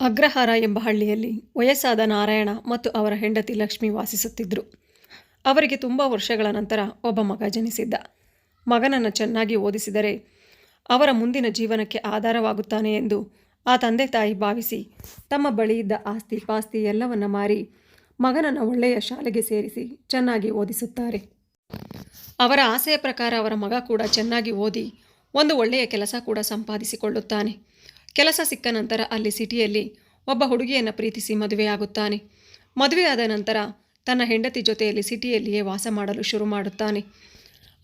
ಅಗ್ರಹಾರ ಎಂಬ ಹಳ್ಳಿಯಲ್ಲಿ ವಯಸ್ಸಾದ ನಾರಾಯಣ ಮತ್ತು ಅವರ ಹೆಂಡತಿ ಲಕ್ಷ್ಮಿ ವಾಸಿಸುತ್ತಿದ್ದರು ಅವರಿಗೆ ತುಂಬ ವರ್ಷಗಳ ನಂತರ ಒಬ್ಬ ಮಗ ಜನಿಸಿದ್ದ. ಮಗನನ್ನು ಚೆನ್ನಾಗಿ ಓದಿಸಿದರೆ ಅವರ ಮುಂದಿನ ಜೀವನಕ್ಕೆ ಆಧಾರವಾಗುತ್ತಾನೆ ಎಂದು ಆ ತಂದೆ ತಾಯಿ ಭಾವಿಸಿ ತಮ್ಮ ಬಳಿಯಿದ್ದ ಆಸ್ತಿ ಪಾಸ್ತಿ ಎಲ್ಲವನ್ನ ಮಾರಿ ಮಗನನ್ನು ಒಳ್ಳೆಯ ಶಾಲೆಗೆ ಸೇರಿಸಿ ಚೆನ್ನಾಗಿ ಓದಿಸುತ್ತಾರೆ. ಅವರ ಆಸೆಯ ಪ್ರಕಾರ ಅವರ ಮಗ ಕೂಡ ಚೆನ್ನಾಗಿ ಓದಿ ಒಂದು ಒಳ್ಳೆಯ ಕೆಲಸ ಕೂಡ ಸಂಪಾದಿಸಿಕೊಳ್ಳುತ್ತಾನೆ. ಕೆಲಸ ಸಿಕ್ಕ ನಂತರ ಅಲ್ಲಿ ಸಿಟಿಯಲ್ಲಿ ಒಬ್ಬ ಹುಡುಗಿಯನ್ನು ಪ್ರೀತಿಸಿ ಮದುವೆಯಾಗುತ್ತಾನೆ ಮದುವೆಯಾದ ನಂತರ ತನ್ನ ಹೆಂಡತಿ ಜೊತೆಯಲ್ಲಿ ಸಿಟಿಯಲ್ಲಿಯೇ ವಾಸ ಮಾಡಲು ಶುರು ಮಾಡುತ್ತಾನೆ.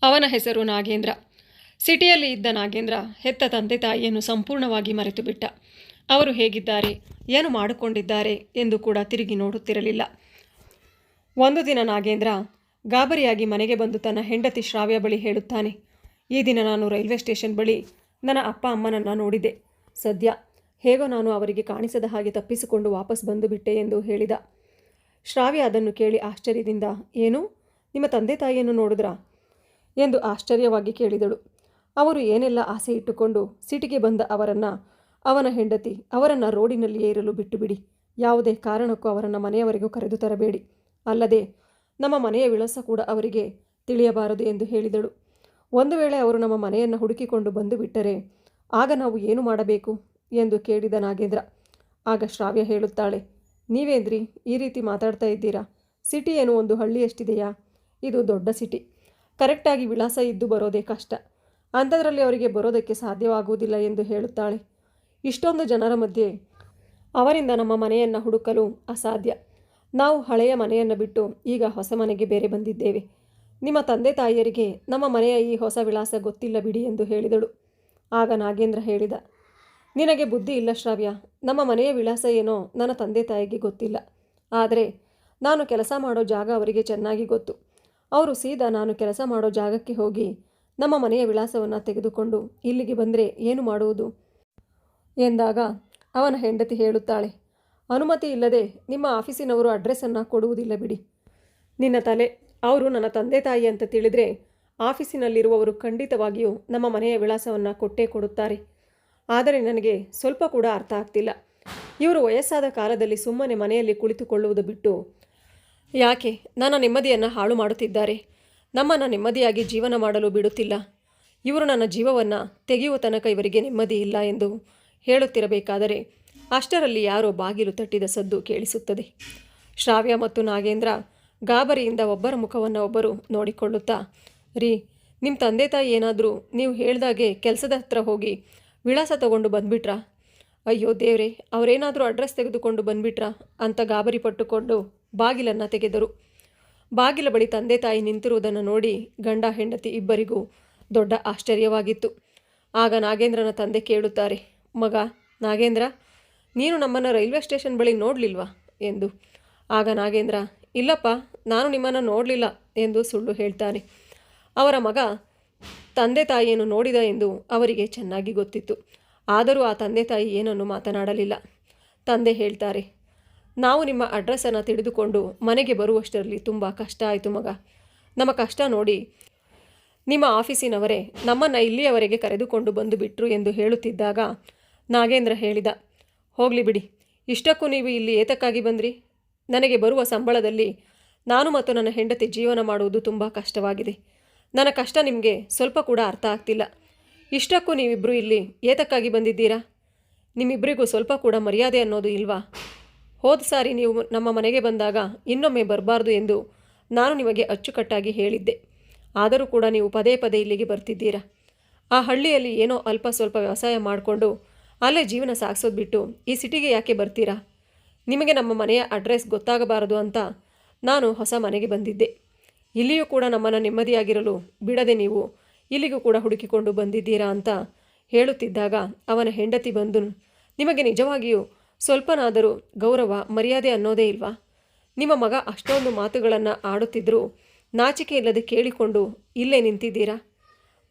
ಅವನ ಹೆಸರು ನಾಗೇಂದ್ರ. ಸಿಟಿಯಲ್ಲಿ ಇದ್ದ ನಾಗೇಂದ್ರ ಹೆತ್ತ ತಂದೆ ತಾಯಿಯನ್ನು ಸಂಪೂರ್ಣವಾಗಿ ಮರೆತು ಅವರು ಹೇಗಿದ್ದಾರೆ, ಏನು ಮಾಡಿಕೊಂಡಿದ್ದಾರೆ ಎಂದು ಕೂಡ ತಿರುಗಿ ನೋಡುತ್ತಿರಲಿಲ್ಲ. ಒಂದು ದಿನ ನಾಗೇಂದ್ರ ಗಾಬರಿಯಾಗಿ ಮನೆಗೆ ಬಂದು ತನ್ನ ಹೆಂಡತಿ ಶ್ರಾವ್ಯ ಬಳಿ ಹೇಳುತ್ತಾನೆ. ಈ ದಿನ ನಾನು ರೈಲ್ವೆ ಸ್ಟೇಷನ್ ಬಳಿ ನನ್ನ ಅಪ್ಪ ಅಮ್ಮನನ್ನು ನೋಡಿದೆ. ಸದ್ಯ. ಹೇಗೋ ನಾನು ಅವರಿಗೆ ಕಾಣಿಸದ ಹಾಗೆ ತಪ್ಪಿಸಿಕೊಂಡು ವಾಪಸ್ ಬಂದು ಬಿಟ್ಟೆ ಎಂದು ಹೇಳಿದ. ಶ್ರಾವ್ಯ ಅದನ್ನು ಕೇಳಿ ಆಶ್ಚರ್ಯದಿಂದ, ಏನು? ನಿಮ್ಮ ತಂದೆ ತಾಯಿಯನ್ನು ನೋಡಿದ್ರಾ? ಎಂದು ಆಶ್ಚರ್ಯವಾಗಿ ಕೇಳಿದಳು. ಅವರು ಏನೆಲ್ಲ ಆಸೆ ಇಟ್ಟುಕೊಂಡು ಸಿಟಿಗೆ ಬಂದ ಅವರನ್ನು, ಅವನ ಹೆಂಡತಿ, ಅವರನ್ನು ರೋಡಿನಲ್ಲಿಯೇ ಇರಲು ಬಿಟ್ಟು ಬಿಡಿ ಯಾವುದೇ ಕಾರಣಕ್ಕೂ ಅವರನ್ನು ಮನೆಯವರೆಗೂ ಕರೆದು ತರಬೇಡಿ. ಅಲ್ಲದೆ, ನಮ್ಮ ಮನೆಯ ವಿಳಾಸ ಕೂಡ ಅವರಿಗೆ ತಿಳಿಯಬಾರದು ಎಂದು ಹೇಳಿದಳು. ಒಂದು ವೇಳೆ ಅವರು ನಮ್ಮ ಮನೆಯನ್ನು ಹುಡುಕಿಕೊಂಡು ಬಂದು ಬಿಟ್ಟರೆ ಆಗ ನಾವು ಏನು ಮಾಡಬೇಕು ಎಂದು ಕೇಳಿದ ನಾಗೇಂದ್ರ. ಆಗ ಶ್ರಾವ್ಯ ಹೇಳುತ್ತಾಳೆ ನೀವೇಂದ್ರಿ ಈ ರೀತಿ ಮಾತಾಡ್ತಾ ಇದ್ದೀರಾ? ಸಿಟಿ ಏನು ಒಂದು ಹಳ್ಳಿಯಷ್ಟಿದೆಯಾ? ಇದು ದೊಡ್ಡ ಸಿಟಿ. ಕರೆಕ್ಟಾಗಿ ವಿಳಾಸ ಇದ್ದು ಬರೋದೇ ಕಷ್ಟ. ಅಂಥದ್ರಲ್ಲಿ ಅವರಿಗೆ ಬರೋದಕ್ಕೆ ಸಾಧ್ಯವಾಗುವುದಿಲ್ಲ ಎಂದು ಹೇಳುತ್ತಾಳೆ. ಇಷ್ಟೊಂದು ಜನರ ಮಧ್ಯೆ ಅವರಿಂದ ನಮ್ಮ ಮನೆಯನ್ನು ಹುಡುಕಲು ಅಸಾಧ್ಯ. ನಾವು ಹಳೆಯ ಮನೆಯನ್ನು ಬಿಟ್ಟು ಈಗ ಹೊಸ ಮನೆಗೆ ಬೇರೆ ಬಂದಿದ್ದೇವೆ. ನಿಮ್ಮ ತಂದೆ ತಾಯಿಯರಿಗೆ ನಮ್ಮ ಮನೆಯ ಈ ಹೊಸ ವಿಳಾಸ ಗೊತ್ತಿಲ್ಲ ಬಿಡಿ ಎಂದು ಹೇಳಿದಳು. ಆಗ ನಾಗೇಂದ್ರ ಹೇಳಿದ, ನಿನಗೆ ಬುದ್ಧಿ ಇಲ್ಲ ಶ್ರಾವ್ಯ. ನಮ್ಮ ಮನೆಯ ವಿಳಾಸ ಏನೋ ನನ್ನ ತಂದೆ ತಾಯಿಗೆ ಗೊತ್ತಿಲ್ಲ. ಆದರೆ ನಾನು ಕೆಲಸ ಮಾಡೋ ಜಾಗ ಅವರಿಗೆ ಚೆನ್ನಾಗಿ ಗೊತ್ತು. ಅವರು ಸೀದಾ ನಾನು ಕೆಲಸ ಮಾಡೋ ಜಾಗಕ್ಕೆ ಹೋಗಿ ನಮ್ಮ ಮನೆಯ ವಿಳಾಸವನ್ನು ತೆಗೆದುಕೊಂಡು ಇಲ್ಲಿಗೆ ಬಂದರೆ ಏನು ಮಾಡುವುದು? ಎಂದಾಗ ಅವನ ಹೆಂಡತಿ ಹೇಳುತ್ತಾಳೆ, ಅನುಮತಿ ಇಲ್ಲದೆ ನಿಮ್ಮ ಆಫೀಸಿನವರು ಅಡ್ರೆಸ್ಸನ್ನು ಕೊಡುವುದಿಲ್ಲ ಬಿಡಿ. ನಿನ್ನ ತಲೆ, ಅವರು ನನ್ನ ತಂದೆ ತಾಯಿ ಅಂತ ತಿಳಿದರೆ ಆಫೀಸಿನಲ್ಲಿರುವವರು ಖಂಡಿತವಾಗಿಯೂ ನಮ್ಮ ಮನೆಯ ವಿಳಾಸವನ್ನು ಕೊಟ್ಟೇ ಕೊಡುತ್ತಾರೆ. ಆದರೆ ನನಗೆ ಸ್ವಲ್ಪ ಕೂಡ ಅರ್ಥ ಆಗ್ತಿಲ್ಲ. ಇವರು ವಯಸ್ಸಾದ ಕಾಲದಲ್ಲಿ ಸುಮ್ಮನೆ ಮನೆಯಲ್ಲಿ ಕುಳಿತುಕೊಳ್ಳುವುದು ಬಿಟ್ಟು ಯಾಕೆ ನನ್ನ ನೆಮ್ಮದಿಯನ್ನು ಹಾಳು ಮಾಡುತ್ತಿದ್ದಾರೆ? ನಮ್ಮನ್ನು ನೆಮ್ಮದಿಯಾಗಿ ಜೀವನ ಮಾಡಲು ಬಿಡುತ್ತಿಲ್ಲ. ಇವರು ನನ್ನ ಜೀವವನ್ನು ತೆಗೆಯುವ ತನಕ ಇವರಿಗೆ ನೆಮ್ಮದಿ ಇಲ್ಲ ಎಂದು ಹೇಳುತ್ತಿರಬೇಕಾದರೆ ಅಷ್ಟರಲ್ಲಿ ಯಾರೋ ಬಾಗಿಲು ತಟ್ಟಿದ ಸದ್ದು ಕೇಳಿಸುತ್ತದೆ. ಶ್ರಾವ್ಯ ಮತ್ತು ನಾಗೇಂದ್ರ ಗಾಬರಿಯಿಂದ ಒಬ್ಬರ ಮುಖವನ್ನು ಒಬ್ಬರು ನೋಡಿಕೊಳ್ಳುತ್ತಾ ರೀ ನಿಮ್ಮ ತಂದೆ ತಾಯಿ ಏನಾದರೂ ನೀವು ಹೇಳ್ದಾಗೆ ಕೆಲಸದ ಹತ್ರ ಹೋಗಿ ವಿಳಾಸ ತಗೊಂಡು ಬಂದುಬಿಟ್ರಾ? ಅಯ್ಯೋ ದೇವ್ರೆ, ಅವರೇನಾದರೂ ಅಡ್ರೆಸ್ ತೆಗೆದುಕೊಂಡು ಬಂದುಬಿಟ್ರಾ? ಅಂತ ಗಾಬರಿ ಪಟ್ಟುಕೊಂಡು ಬಾಗಿಲನ್ನು ತೆಗೆದರು. ಬಾಗಿಲ ಬಳಿ ತಂದೆ ತಾಯಿ ನಿಂತಿರುವುದನ್ನು ನೋಡಿ ಗಂಡ ಹೆಂಡತಿ ಇಬ್ಬರಿಗೂ ದೊಡ್ಡ ಆಶ್ಚರ್ಯವಾಗಿತ್ತು. ಆಗ ನಾಗೇಂದ್ರನ ತಂದೆ ಕೇಳುತ್ತಾರೆ, ಮಗ, ನಾಗೇಂದ್ರ, ನೀನು ನಮ್ಮನ್ನು ರೈಲ್ವೆ ಸ್ಟೇಷನ್ ಬಳಿ ನೋಡಲಿಲ್ವಾ? ಎಂದು. ಆಗ ನಾಗೇಂದ್ರ, ಇಲ್ಲಪ್ಪ, ನಾನು ನಿಮ್ಮನ್ನು ನೋಡಲಿಲ್ಲ ಎಂದು ಸುಳ್ಳು ಹೇಳ್ತಾನೆ. ಅವರ ಮಗ ತಂದೆ ತಾಯಿಯನ್ನು ನೋಡಿದ ಎಂದು ಅವರಿಗೆ ಚೆನ್ನಾಗಿ ಗೊತ್ತಿತ್ತು. ಆದರೂ ಆ ತಂದೆ ತಾಯಿ ಏನನ್ನು ಮಾತನಾಡಲಿಲ್ಲ. ತಂದೆ ಹೇಳ್ತಾರೆ, ನಾವು ನಿಮ್ಮ ಅಡ್ರೆಸ್ಸನ್ನು ತಿಳಿದುಕೊಂಡು ಮನೆಗೆ ಬರುವಷ್ಟರಲ್ಲಿ ತುಂಬ ಕಷ್ಟ ಆಯಿತು ಮಗ. ನಮ್ಮ ಕಷ್ಟ ನೋಡಿ ನಿಮ್ಮ ಆಫೀಸಿನವರೇ ನಮ್ಮನ್ನು ಇಲ್ಲಿಯವರೆಗೆ ಕರೆದುಕೊಂಡು ಬಂದು ಬಿಟ್ಟರು ಎಂದು ಹೇಳುತ್ತಿದ್ದಾಗ ನಾಗೇಂದ್ರ ಹೇಳಿದ, ಹೋಗಲಿ ಬಿಡಿ. ಇಷ್ಟಕ್ಕೂ ನೀವು ಇಲ್ಲಿ ಏತಕ್ಕಾಗಿ ಬಂದ್ರಿ? ನನಗೆ ಬರುವ ಸಂಬಳದಲ್ಲಿ ನಾನು ಮತ್ತು ನನ್ನ ಹೆಂಡತಿ ಜೀವನ ಮಾಡುವುದು ತುಂಬ ಕಷ್ಟವಾಗಿದೆ. ನನ್ನ ಕಷ್ಟ ನಿಮಗೆ ಸ್ವಲ್ಪ ಕೂಡ ಅರ್ಥ ಆಗ್ತಿಲ್ಲ. ಇಷ್ಟಕ್ಕೂ ನೀವಿಬ್ಬರು ಇಲ್ಲಿ ಏತಕ್ಕಾಗಿ ಬಂದಿದ್ದೀರಾ? ನಿಮ್ಮಿಬ್ಬರಿಗೂ ಸ್ವಲ್ಪ ಕೂಡ ಮರ್ಯಾದೆ ಅನ್ನೋದು ಇಲ್ವಾ? ಹೋದ ಸಾರಿ ನೀವು ನಮ್ಮ ಮನೆಗೆ ಬಂದಾಗ ಇನ್ನೊಮ್ಮೆ ಬರಬಾರ್ದು ಎಂದು ನಾನು ನಿಮಗೆ ಅಚ್ಚುಕಟ್ಟಾಗಿ ಹೇಳಿದ್ದೆ. ಆದರೂ ಕೂಡ ನೀವು ಪದೇ ಪದೇ ಇಲ್ಲಿಗೆ ಬರ್ತಿದ್ದೀರಾ? ಆ ಹಳ್ಳಿಯಲ್ಲಿ ಏನೋ ಅಲ್ಪ ಸ್ವಲ್ಪ ವ್ಯವಸಾಯ ಮಾಡಿಕೊಂಡು ಅಲ್ಲೇ ಜೀವನ ಸಾಗಿಸೋದು ಬಿಟ್ಟು ಈ ಸಿಟಿಗೆ ಯಾಕೆ ಬರ್ತೀರಾ? ನಿಮಗೆ ನಮ್ಮ ಮನೆಯ ಅಡ್ರೆಸ್ ಗೊತ್ತಾಗಬಾರದು ಅಂತ ನಾನು ಹೊಸ ಮನೆಗೆ ಬಂದಿದ್ದೆ. ಇಲ್ಲಿಯೂ ಕೂಡ ನಮ್ಮನ್ನು ನೆಮ್ಮದಿಯಾಗಿರಲು ಬಿಡದೆ ನೀವು ಇಲ್ಲಿಗೂ ಕೂಡ ಹುಡುಕಿಕೊಂಡು ಬಂದಿದ್ದೀರಾ ಅಂತ ಹೇಳುತ್ತಿದ್ದಾಗ ಅವನ ಹೆಂಡತಿ ಬಂದು, ನಿಮಗೆ ನಿಜವಾಗಿಯೂ ಸ್ವಲ್ಪನಾದರೂ ಗೌರವ, ಮರ್ಯಾದೆ ಅನ್ನೋದೇ ಇಲ್ವಾ? ನಿಮ್ಮ ಮಗ ಅಷ್ಟೊಂದು ಮಾತುಗಳನ್ನು ಆಡುತ್ತಿದ್ದರೂ ನಾಚಿಕೆ ಇಲ್ಲದೆ ಕೇಳಿಕೊಂಡು ಇಲ್ಲೇ ನಿಂತಿದ್ದೀರಾ?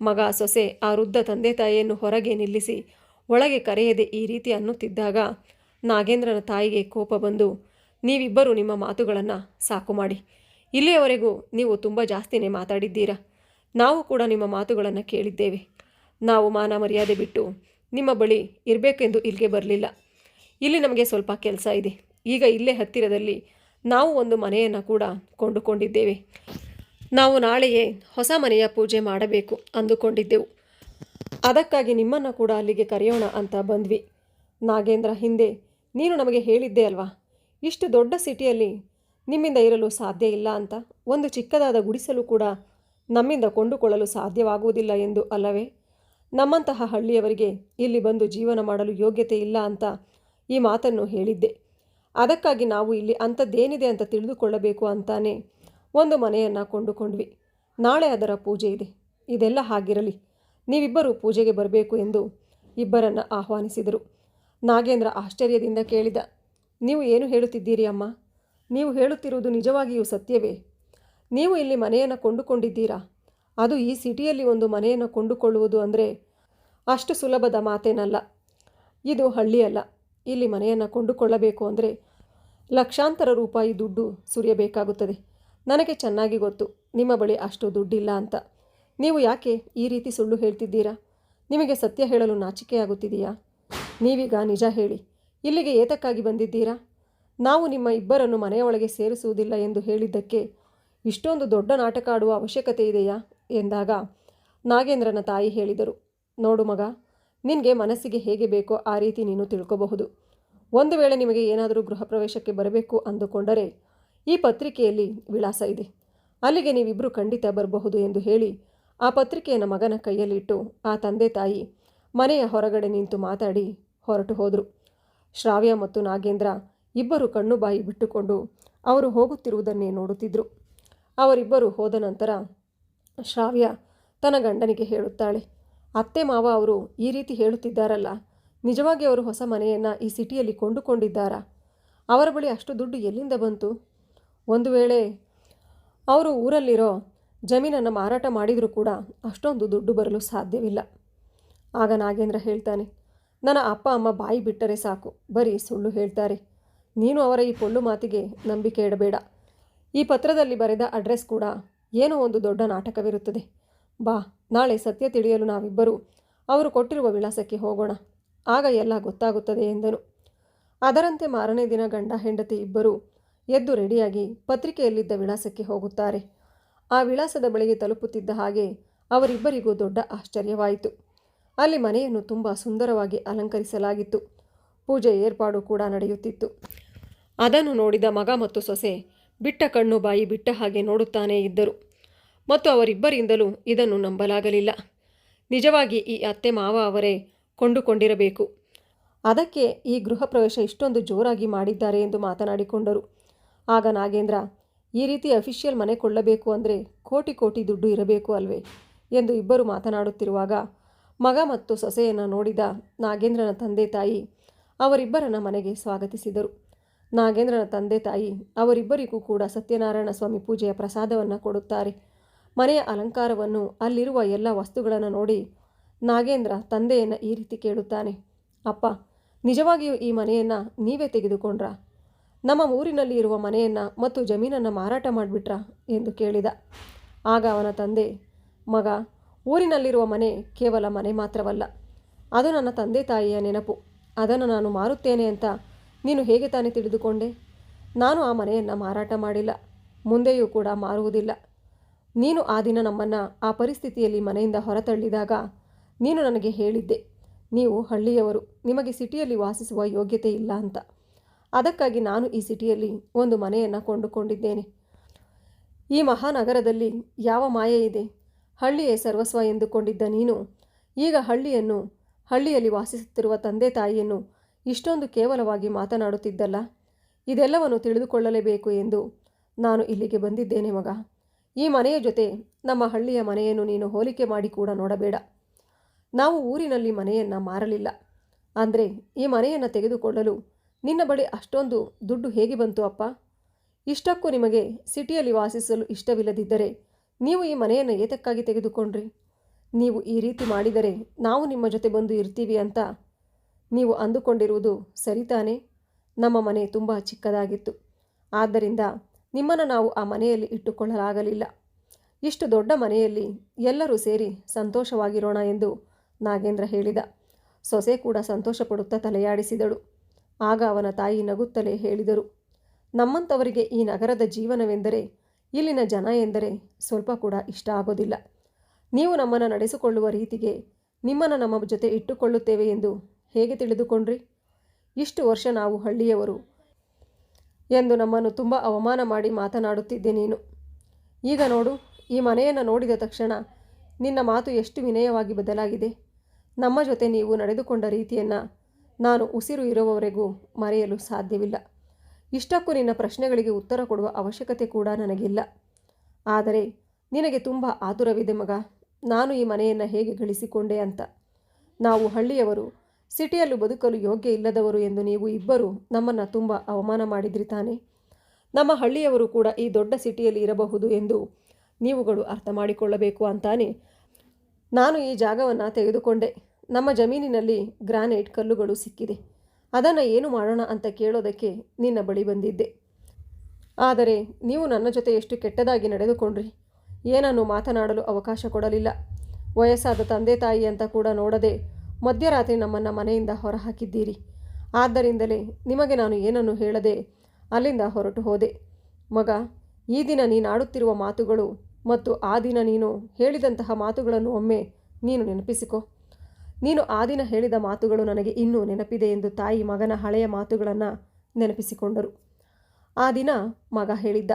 ಮಗ ಸೊಸೆ, ಆ ವೃದ್ಧ ತಂದೆ ತಾಯಿಯನ್ನು ಹೊರಗೆ ನಿಲ್ಲಿಸಿ ಒಳಗೆ ಕರೆಯದೆ ಈ ರೀತಿ ಅನ್ನುತ್ತಿದ್ದಾಗ ನಾಗೇಂದ್ರನ ತಾಯಿಗೆ ಕೋಪ ಬಂದು, ನೀವಿಬ್ಬರೂ ನಿಮ್ಮ ಮಾತುಗಳನ್ನು ಸಾಕು ಮಾಡಿ. ಇಲ್ಲಿಯವರೆಗೂ ನೀವು ತುಂಬ ಜಾಸ್ತಿನೇ ಮಾತಾಡಿದ್ದೀರಾ? ನಾವು ಕೂಡ ನಿಮ್ಮ ಮಾತುಗಳನ್ನು ಕೇಳಿದ್ದೇವೆ. ನಾವು ಮಾನ ಮರ್ಯಾದೆ ಬಿಟ್ಟು ನಿಮ್ಮ ಬಳಿ ಇರಬೇಕೆಂದು ಇಲ್ಲಿಗೆ ಬರಲಿಲ್ಲ. ಇಲ್ಲಿ ನಮಗೆ ಸ್ವಲ್ಪ ಕೆಲಸ ಇದೆ. ಈಗ ಇಲ್ಲೇ ಹತ್ತಿರದಲ್ಲಿ ನಾವು ಒಂದು ಮನೆಯನ್ನು ಕೂಡ ಕೊಂಡುಕೊಂಡಿದ್ದೇವೆ. ನಾವು ನಾಳೆಯೇ ಹೊಸ ಮನೆಯ ಪೂಜೆ ಮಾಡಬೇಕು ಅಂದುಕೊಂಡಿದ್ದೆವು. ಅದಕ್ಕಾಗಿ ನಿಮ್ಮನ್ನು ಕೂಡ ಅಲ್ಲಿಗೆ ಕರೆಯೋಣ ಅಂತ ಬಂದ್ವಿ. ನಾಗೇಂದ್ರ ಹಿಂದೆ, ನೀನು ನಮಗೆ ಹೇಳಿದ್ದೆ ಅಲ್ವಾ? ಇಷ್ಟು ದೊಡ್ಡ ಸಿಟಿಯಲ್ಲಿ ನಿಮ್ಮಿಂದ ಇರಲು ಸಾಧ್ಯ ಇಲ್ಲ ಅಂತ ಒಂದು ಚಿಕ್ಕದಾದ ಗುಡಿಸಲು ಕೂಡ ನಮ್ಮಿಂದ ಕೊಂಡುಕೊಳ್ಳಲು ಸಾಧ್ಯವಾಗುವುದಿಲ್ಲ ಎಂದು ಅಲ್ಲವೇ? ನಮ್ಮಂತಹ ಹಳ್ಳಿಯವರಿಗೆ ಇಲ್ಲಿ ಬಂದು ಜೀವನ ಮಾಡಲು ಯೋಗ್ಯತೆ ಇಲ್ಲ ಅಂತ ಈ ಮಾತನ್ನು ಹೇಳಿದ್ದೆ. ಅದಕ್ಕಾಗಿ ನಾವು ಇಲ್ಲಿ ಅಂಥದ್ದೇನಿದೆ ಅಂತ ತಿಳಿದುಕೊಳ್ಳಬೇಕು ಅಂತಾನೆ ಒಂದು ಮನೆಯನ್ನು ಕೊಂಡುಕೊಂಡ್ವಿ. ನಾಳೆ ಅದರ ಪೂಜೆ ಇದೆ. ಇದೆಲ್ಲ ಹಾಗಿರಲಿ. ನೀವಿಬ್ಬರು ಪೂಜೆಗೆ ಬರಬೇಕು ಎಂದು ಇಬ್ಬರನ್ನು ಆಹ್ವಾನಿಸಿದರು. ನಾಗೇಂದ್ರ ಆಶ್ಚರ್ಯದಿಂದ ಕೇಳಿದ, ನೀವು ಏನು ಹೇಳುತ್ತಿದ್ದೀರಿ ಅಮ್ಮ? ನೀವು ಹೇಳುತ್ತಿರುವುದು ನಿಜವಾಗಿಯೂ ಸತ್ಯವೇ? ನೀವು ಇಲ್ಲಿ ಮನೆಯನ್ನು ಕೊಂಡುಕೊಂಡಿದ್ದೀರಾ? ಅದು ಈ ಸಿಟಿಯಲ್ಲಿ ಒಂದು ಮನೆಯನ್ನು ಕೊಂಡುಕೊಳ್ಳುವುದು ಅಂದರೆ ಅಷ್ಟು ಸುಲಭದ ಮಾತೇನಲ್ಲ. ಇದು ಹಳ್ಳಿಯಲ್ಲ. ಇಲ್ಲಿ ಮನೆಯನ್ನು ಕೊಂಡುಕೊಳ್ಳಬೇಕು ಅಂದರೆ ಲಕ್ಷಾಂತರ ರೂಪಾಯಿ ದುಡ್ಡು ಸುರಿಯಬೇಕಾಗುತ್ತದೆ. ನನಗೆ ಚೆನ್ನಾಗಿ ಗೊತ್ತು. ನಿಮ್ಮ ಬಳಿ ಅಷ್ಟು ದುಡ್ಡಿಲ್ಲ ಅಂತ. ನೀವು ಯಾಕೆ ಈ ರೀತಿ ಸುಳ್ಳು ಹೇಳ್ತಿದ್ದೀರಾ? ನಿಮಗೆ ಸತ್ಯ ಹೇಳಲು ನಾಚಿಕೆಯಾಗುತ್ತಿದೆಯಾ? ನೀವೀಗ ನಿಜ ಹೇಳಿ. ಇಲ್ಲಿಗೆ ಏತಕ್ಕಾಗಿ ಬಂದಿದ್ದೀರಾ? ನಾವು ನಿಮ್ಮ ಇಬ್ಬರನ್ನು ಮನೆಯೊಳಗೆ ಸೇರಿಸುವುದಿಲ್ಲ ಎಂದು ಹೇಳಿದ್ದಕ್ಕೆ ಇಷ್ಟೊಂದು ದೊಡ್ಡ ನಾಟಕ ಆಡುವ ಅವಶ್ಯಕತೆ ಇದೆಯಾ? ಎಂದಾಗ ನಾಗೇಂದ್ರನ ತಾಯಿ ಹೇಳಿದರು. ನೋಡು ಮಗ, ನಿನಗೆ ಮನಸ್ಸಿಗೆ ಹೇಗೆ ಬೇಕೋ ಆ ರೀತಿ ನೀನು ತಿಳ್ಕೋಬಹುದು. ಒಂದು ವೇಳೆ ನಿಮಗೆ ಏನಾದರೂ ಗೃಹ ಪ್ರವೇಶಕ್ಕೆ ಬರಬೇಕು ಅಂದುಕೊಂಡರೆ ಈ ಪತ್ರಿಕೆಯಲ್ಲಿ ವಿಳಾಸ ಇದೆ. ಅಲ್ಲಿಗೆ ನೀವಿಬ್ಬರು ಖಂಡಿತ ಬರಬಹುದು ಎಂದು ಹೇಳಿ ಆ ಪತ್ರಿಕೆಯನ್ನು ಮಗನ ಕೈಯಲ್ಲಿಟ್ಟು ಆ ತಂದೆ ತಾಯಿ ಮನೆಯ ಹೊರಗಡೆ ನಿಂತು ಮಾತಾಡಿ ಹೊರಟು ಹೋದರು. ಶ್ರಾವ್ಯ ಮತ್ತು ನಾಗೇಂದ್ರ ಇಬ್ಬರು ಕಣ್ಣು ಬಾಯಿ ಬಿಟ್ಟುಕೊಂಡು ಅವರು ಹೋಗುತ್ತಿರುವುದನ್ನೇ ನೋಡುತ್ತಿದ್ದರು ಅವರಿಬ್ಬರು ಹೋದ ನಂತರ ಶ್ರಾವ್ಯ ತನ್ನ ಗಂಡನಿಗೆ ಹೇಳುತ್ತಾಳೆ, ಅತ್ತೆ ಮಾವ ಅವರು ಈ ರೀತಿ ಹೇಳುತ್ತಿದ್ದಾರಲ್ಲ, ನಿಜವಾಗಿ ಅವರು ಹೊಸ ಮನೆಯನ್ನು ಈ ಸಿಟಿಯಲ್ಲಿ ಕೊಂಡುಕೊಂಡಿದ್ದಾರಾ? ಅವರ ಬಳಿ ಅಷ್ಟು ದುಡ್ಡು ಎಲ್ಲಿಂದ ಬಂತು? ಒಂದು ವೇಳೆ ಅವರು ಊರಲ್ಲಿರೋ ಜಮೀನನ್ನು ಮಾರಾಟ ಮಾಡಿದರೂ ಕೂಡ ಅಷ್ಟೊಂದು ದುಡ್ಡು ಬರಲು ಸಾಧ್ಯವಿಲ್ಲ. ಆಗ ನಾಗೇಂದ್ರ ಹೇಳ್ತಾನೆ, ನನ್ನ ಅಪ್ಪ ಅಮ್ಮ ಬಾಯಿ ಬಿಟ್ಟರೆ ಸಾಕು, ಬರೀ ಸುಳ್ಳು ಹೇಳ್ತಾರೆ. ನೀನು ಅವರ ಈ ಪೊಳ್ಳು ಮಾತಿಗೆ ನಂಬಿಕೆ ಇಡಬೇಡ. ಈ ಪತ್ರದಲ್ಲಿ ಬರೆದ ಅಡ್ರೆಸ್ ಕೂಡ ಏನೋ ಒಂದು ದೊಡ್ಡ ನಾಟಕವಿರುತ್ತದೆ. ಬಾ, ನಾಳೆ ಸತ್ಯ ತಿಳಿಯಲು ನಾವಿಬ್ಬರು ಅವರು ಕೊಟ್ಟಿರುವ ವಿಳಾಸಕ್ಕೆ ಹೋಗೋಣ. ಆಗ ಎಲ್ಲ ಗೊತ್ತಾಗುತ್ತದೆ ಎಂದನು. ಅದರಂತೆ ಮಾರನೇ ದಿನ ಗಂಡ ಹೆಂಡತಿ ಇಬ್ಬರು ಎದ್ದು ರೆಡಿಯಾಗಿ ಪತ್ರಿಕೆಯಲ್ಲಿದ್ದ ವಿಳಾಸಕ್ಕೆ ಹೋಗುತ್ತಾರೆ. ಆ ವಿಳಾಸದ ಬಳಿಗೆ ತಲುಪುತ್ತಿದ್ದ ಹಾಗೆ ಅವರಿಬ್ಬರಿಗೂ ದೊಡ್ಡ ಆಶ್ಚರ್ಯವಾಯಿತು. ಅಲ್ಲಿ ಮನೆಯನ್ನು ತುಂಬ ಸುಂದರವಾಗಿ ಅಲಂಕರಿಸಲಾಗಿತ್ತು. ಪೂಜೆ ಏರ್ಪಾಡು ಕೂಡ ನಡೆಯುತ್ತಿತ್ತು. ಅದನ್ನು ನೋಡಿದ ಮಗ ಮತ್ತು ಸೊಸೆ ಬಿಟ್ಟ ಕಣ್ಣು ಬಾಯಿ ಬಿಟ್ಟ ಹಾಗೆ ನೋಡುತ್ತಾನೇ ಇದ್ದರು. ಮತ್ತು ಅವರಿಬ್ಬರಿಂದಲೂ ಇದನ್ನು ನಂಬಲಾಗಲಿಲ್ಲ. ನಿಜವಾಗಿ ಈ ಅತ್ತೆ ಮಾವ ಅವರೇ ಕೊಂಡುಕೊಂಡಿರಬೇಕು. ಅದಕ್ಕೆ ಈ ಗೃಹ ಪ್ರವೇಶ ಇಷ್ಟೊಂದು ಜೋರಾಗಿ ಮಾಡಿದ್ದಾರೆ ಎಂದು ಮಾತನಾಡಿಕೊಂಡರು. ಆಗ ನಾಗೇಂದ್ರ, ಈ ರೀತಿ ಅಫಿಷಿಯಲ್ ಮನೆ ಕೊಳ್ಳಬೇಕು ಅಂದರೆ ಕೋಟಿ ಕೋಟಿ ದುಡ್ಡು ಇರಬೇಕು ಅಲ್ವೇ ಎಂದು ಇಬ್ಬರು ಮಾತನಾಡುತ್ತಿರುವಾಗ ಮಗ ಮತ್ತು ಸೊಸೆಯನ್ನು ನೋಡಿದ ನಾಗೇಂದ್ರನ ತಂದೆ ತಾಯಿ ಅವರಿಬ್ಬರನ್ನ ಮನೆಗೆ ಸ್ವಾಗತಿಸಿದರು. ನಾಗೇಂದ್ರನ ತಂದೆ ತಾಯಿ, ಅವರಿಬ್ಬರಿಗೂ ಕೂಡ ಸತ್ಯನಾರಾಯಣ ಸ್ವಾಮಿ ಪೂಜೆಯ ಪ್ರಸಾದವನ್ನು ಕೊಡುತ್ತಾರೆ. ಮನೆಯ ಅಲಂಕಾರವನ್ನು ಅಲ್ಲಿರುವ ಎಲ್ಲ ವಸ್ತುಗಳನ್ನು ನೋಡಿ ನಾಗೇಂದ್ರ ತಂದೆಯನ್ನು ಈ ರೀತಿ ಕೇಳುತ್ತಾನೆ, ಅಪ್ಪ, ನಿಜವಾಗಿಯೂ ಈ ಮನೆಯನ್ನು ನೀವೇ ತೆಗೆದುಕೊಂಡ್ರಾ? ನಮ್ಮ ಊರಿನಲ್ಲಿ ಇರುವ ಮನೆಯನ್ನು ಮತ್ತು ಜಮೀನನ್ನು ಮಾರಾಟ ಮಾಡಿಬಿಟ್ರಾ? ಎಂದು ಕೇಳಿದ. ಆಗ ಅವನ ತಂದೆ, ಮಗ, ಊರಿನಲ್ಲಿರುವ ಮನೆ ಕೇವಲ ಮನೆ ಮಾತ್ರವಲ್ಲ, ಅದು ನನ್ನ ತಂದೆ ತಾಯಿಯ ನೆನಪು, ಅದನ್ನು ನಾನು ಮಾರುತ್ತೇನೆ ಅಂತ ನೀನು ಹೇಗೆ ತಾನೇ ತಿಳಿದುಕೊಂಡೆ? ನಾನು ಆ ಮನೆಯನ್ನು ಮಾರಾಟ ಮಾಡಿಲ್ಲ. ಮುಂದೆಯೂ ಕೂಡ ಮಾರುವುದಿಲ್ಲ. ನೀನು ಆ ದಿನ ನಮ್ಮನ್ನು ಆ ಪರಿಸ್ಥಿತಿಯಲ್ಲಿ ಮನೆಯಿಂದ ಹೊರತಳ್ಳಿದಾಗ ನೀನು ನನಗೆ ಹೇಳಿದ್ದೆ, ನೀವು ಹಳ್ಳಿಯವರು, ನಿಮಗೆ ಸಿಟಿಯಲ್ಲಿ ವಾಸಿಸುವ ಯೋಗ್ಯತೆ ಇಲ್ಲ ಅಂತ. ಅದಕ್ಕಾಗಿ ನಾನು ಈ ಸಿಟಿಯಲ್ಲಿ ಒಂದು ಮನೆಯನ್ನು ಕೊಂಡುಕೊಂಡಿದ್ದೇನೆ. ಈ ಮಹಾನಗರದಲ್ಲಿ ಯಾವ ಮಾಯೆ ಇದೆ? ಹಳ್ಳಿಯೇ ಸರ್ವಸ್ವ ಎಂದುಕೊಂಡಿದ್ದ ನೀನು, ಈಗ ಹಳ್ಳಿಯನ್ನು, ಹಳ್ಳಿಯಲ್ಲಿ ವಾಸಿಸುತ್ತಿರುವ ತಂದೆ ತಾಯಿಯನ್ನು ಇಷ್ಟೊಂದು ಕೇವಲವಾಗಿ ಮಾತನಾಡುತ್ತಿದ್ದಲ್ಲ? ಇದೆಲ್ಲವನ್ನು ತಿಳಿದುಕೊಳ್ಳಲೇಬೇಕು ಎಂದು ನಾನು ಇಲ್ಲಿಗೆ ಬಂದಿದ್ದೇನೆ ಮಗ. ಈ ಮನೆಯ ಜೊತೆ ನಮ್ಮ ಹಳ್ಳಿಯ ಮನೆಯನ್ನು ನೀನು ಹೋಲಿಕೆ ಮಾಡಿ ಕೂಡ ನೋಡಬೇಡ. ನಾವು ಊರಿನಲ್ಲಿ ಮನೆಯನ್ನು ಮಾರಲಿಲ್ಲ. ಅಂದರೆ ಈ ಮನೆಯನ್ನು ತೆಗೆದುಕೊಳ್ಳಲು ನಿನ್ನ ಬಳಿ ಅಷ್ಟೊಂದು ದುಡ್ಡು ಹೇಗೆ ಬಂತು ಅಪ್ಪ? ಇಷ್ಟಕ್ಕೂ ನಿಮಗೆ ಸಿಟಿಯಲ್ಲಿ ವಾಸಿಸಲು ಇಷ್ಟವಿಲ್ಲದಿದ್ದರೆ ನೀವು ಈ ಮನೆಯನ್ನು ಏತಕ್ಕಾಗಿ ತೆಗೆದುಕೊಂಡ್ರಿ? ನೀವು ಈ ರೀತಿ ಮಾಡಿದರೆ ನಾವು ನಿಮ್ಮ ಜೊತೆ ಬಂದು ಇರ್ತೀವಿ ಅಂತ ನೀವು ಅಂದುಕೊಂಡಿರುವುದು ಸರಿತಾನೆ? ನಮ್ಮ ಮನೆ ತುಂಬ ಚಿಕ್ಕದಾಗಿತ್ತು. ಆದ್ದರಿಂದ ನಿಮ್ಮನ್ನು ನಾವು ಆ ಮನೆಯಲ್ಲಿ ಇಟ್ಟುಕೊಳ್ಳಲಾಗಲಿಲ್ಲ. ಇಷ್ಟು ದೊಡ್ಡ ಮನೆಯಲ್ಲಿ ಎಲ್ಲರೂ ಸೇರಿ ಸಂತೋಷವಾಗಿರೋಣ ಎಂದು ನಾಗೇಂದ್ರ ಹೇಳಿದ. ಸೊಸೆ ಕೂಡ ಸಂತೋಷಪಡುತ್ತಾ ತಲೆಯಾಡಿಸಿದಳು. ಆಗ ಅವನ ತಾಯಿ ನಗುತ್ತಲೇ ಹೇಳಿದರು. ನಮ್ಮಂಥವರಿಗೆ ಈ ನಗರದ ಜೀವನವೆಂದರೆ, ಇಲ್ಲಿನ ಜನ ಎಂದರೆ ಸ್ವಲ್ಪ ಕೂಡ ಇಷ್ಟ ಆಗೋದಿಲ್ಲ. ನೀವು ನಮ್ಮನ್ನು ನಡೆಸಿಕೊಳ್ಳುವ ರೀತಿಗೆ ನಿಮ್ಮನ್ನು ನಮ್ಮ ಜೊತೆ ಇಟ್ಟುಕೊಳ್ಳುತ್ತೇವೆ ಎಂದು ಹೇಗೆ ತಿಳಿದುಕೊಂಡ್ರಿ? ಇಷ್ಟು ವರ್ಷ ನಾವು ಹಳ್ಳಿಯವರು ಎಂದು ನಮ್ಮನ್ನು ತುಂಬ ಅವಮಾನ ಮಾಡಿ ಮಾತನಾಡುತ್ತಿದ್ದೆ ನೀನು. ಈಗ ನೋಡು, ಈ ಮನೆಯನ್ನು ನೋಡಿದ ತಕ್ಷಣ ನಿನ್ನ ಮಾತು ಎಷ್ಟು ವಿನಯವಾಗಿ ಬದಲಾಗಿದೆ. ನಮ್ಮ ಜೊತೆ ನೀವು ನಡೆದುಕೊಂಡ ರೀತಿಯನ್ನು ನಾನು ಉಸಿರು ಇರುವವರೆಗೂ ಮರೆಯಲು ಸಾಧ್ಯವಿಲ್ಲ. ಇಷ್ಟಕ್ಕೂ ನಿನ್ನ ಪ್ರಶ್ನೆಗಳಿಗೆ ಉತ್ತರ ಕೊಡುವ ಅವಶ್ಯಕತೆ ಕೂಡ ನನಗಿಲ್ಲ. ಆದರೆ ನಿನಗೆ ತುಂಬ ಆತುರವಿದೆ ಮಗ. ನಾನು ಈ ಮನೆಯನ್ನು ಹೇಗೆ ಗಳಿಸಿಕೊಂಡೆ ಅಂತ. ನಾವು ಹಳ್ಳಿಯವರು ಸಿಟಿಯಲ್ಲೂ ಬದುಕಲು ಯೋಗ್ಯ ಇಲ್ಲದವರು ಎಂದು ನೀವು ಇಬ್ಬರು ನಮ್ಮನ್ನು ತುಂಬ ಅವಮಾನ ಮಾಡಿದ್ರಿ ತಾನೆ. ನಮ್ಮ ಹಳ್ಳಿಯವರು ಕೂಡ ಈ ದೊಡ್ಡ ಸಿಟಿಯಲ್ಲಿ ಇರಬಹುದು ಎಂದು ನೀವುಗಳು ಅರ್ಥ ಮಾಡಿಕೊಳ್ಳಬೇಕು ಅಂತಾನೆ. ನಾನು ಈ ಜಾಗವನ್ನು ತೆಗೆದುಕೊಂಡೆ. ನಮ್ಮ ಜಮೀನಿನಲ್ಲಿ ಗ್ರಾನೈಟ್ ಕಲ್ಲುಗಳು ಸಿಕ್ಕಿದೆ. ಅದನ್ನು ಏನು ಮಾಡೋಣ ಅಂತ ಕೇಳೋದಕ್ಕೆ ನಿನ್ನ ಬಳಿ ಬಂದಿದ್ದೆ. ಆದರೆ ನೀವು ನನ್ನ ಜೊತೆ ಎಷ್ಟು ಕೆಟ್ಟದಾಗಿ ನಡೆದುಕೊಂಡ್ರಿ. ಏನನ್ನು ಮಾತನಾಡಲು ಅವಕಾಶ ಕೊಡಲಿಲ್ಲ. ವಯಸ್ಸಾದ ತಂದೆ ತಾಯಿ ಅಂತ ಕೂಡ ನೋಡದೆ ಮಧ್ಯರಾತ್ರಿ ನಮ್ಮನ್ನು ಮನೆಯಿಂದ ಹೊರಹಾಕಿದ್ದೀರಿ. ಆದ್ದರಿಂದಲೇ ನಿಮಗೆ ನಾನು ಏನನ್ನು ಹೇಳದೆ ಅಲ್ಲಿಂದ ಹೊರಟು ಹೋದೆ. ಮಗ, ಈ ದಿನ ನೀನಾಡುತ್ತಿರುವ ಮಾತುಗಳು ಮತ್ತು ಆ ದಿನ ನೀನು ಹೇಳಿದಂತಹ ಮಾತುಗಳನ್ನು ಒಮ್ಮೆ ನೀನು ನೆನಪಿಸಿಕೊ. ನೀನು ಆ ದಿನ ಹೇಳಿದ ಮಾತುಗಳು ನನಗೆ ಇನ್ನೂ ನೆನಪಿದೆ ಎಂದು ತಾಯಿ ಮಗನ ಹಳೆಯ ಮಾತುಗಳನ್ನು ನೆನಪಿಸಿಕೊಂಡರು. ಆ ದಿನ ಮಗ ಹೇಳಿದ್ದ,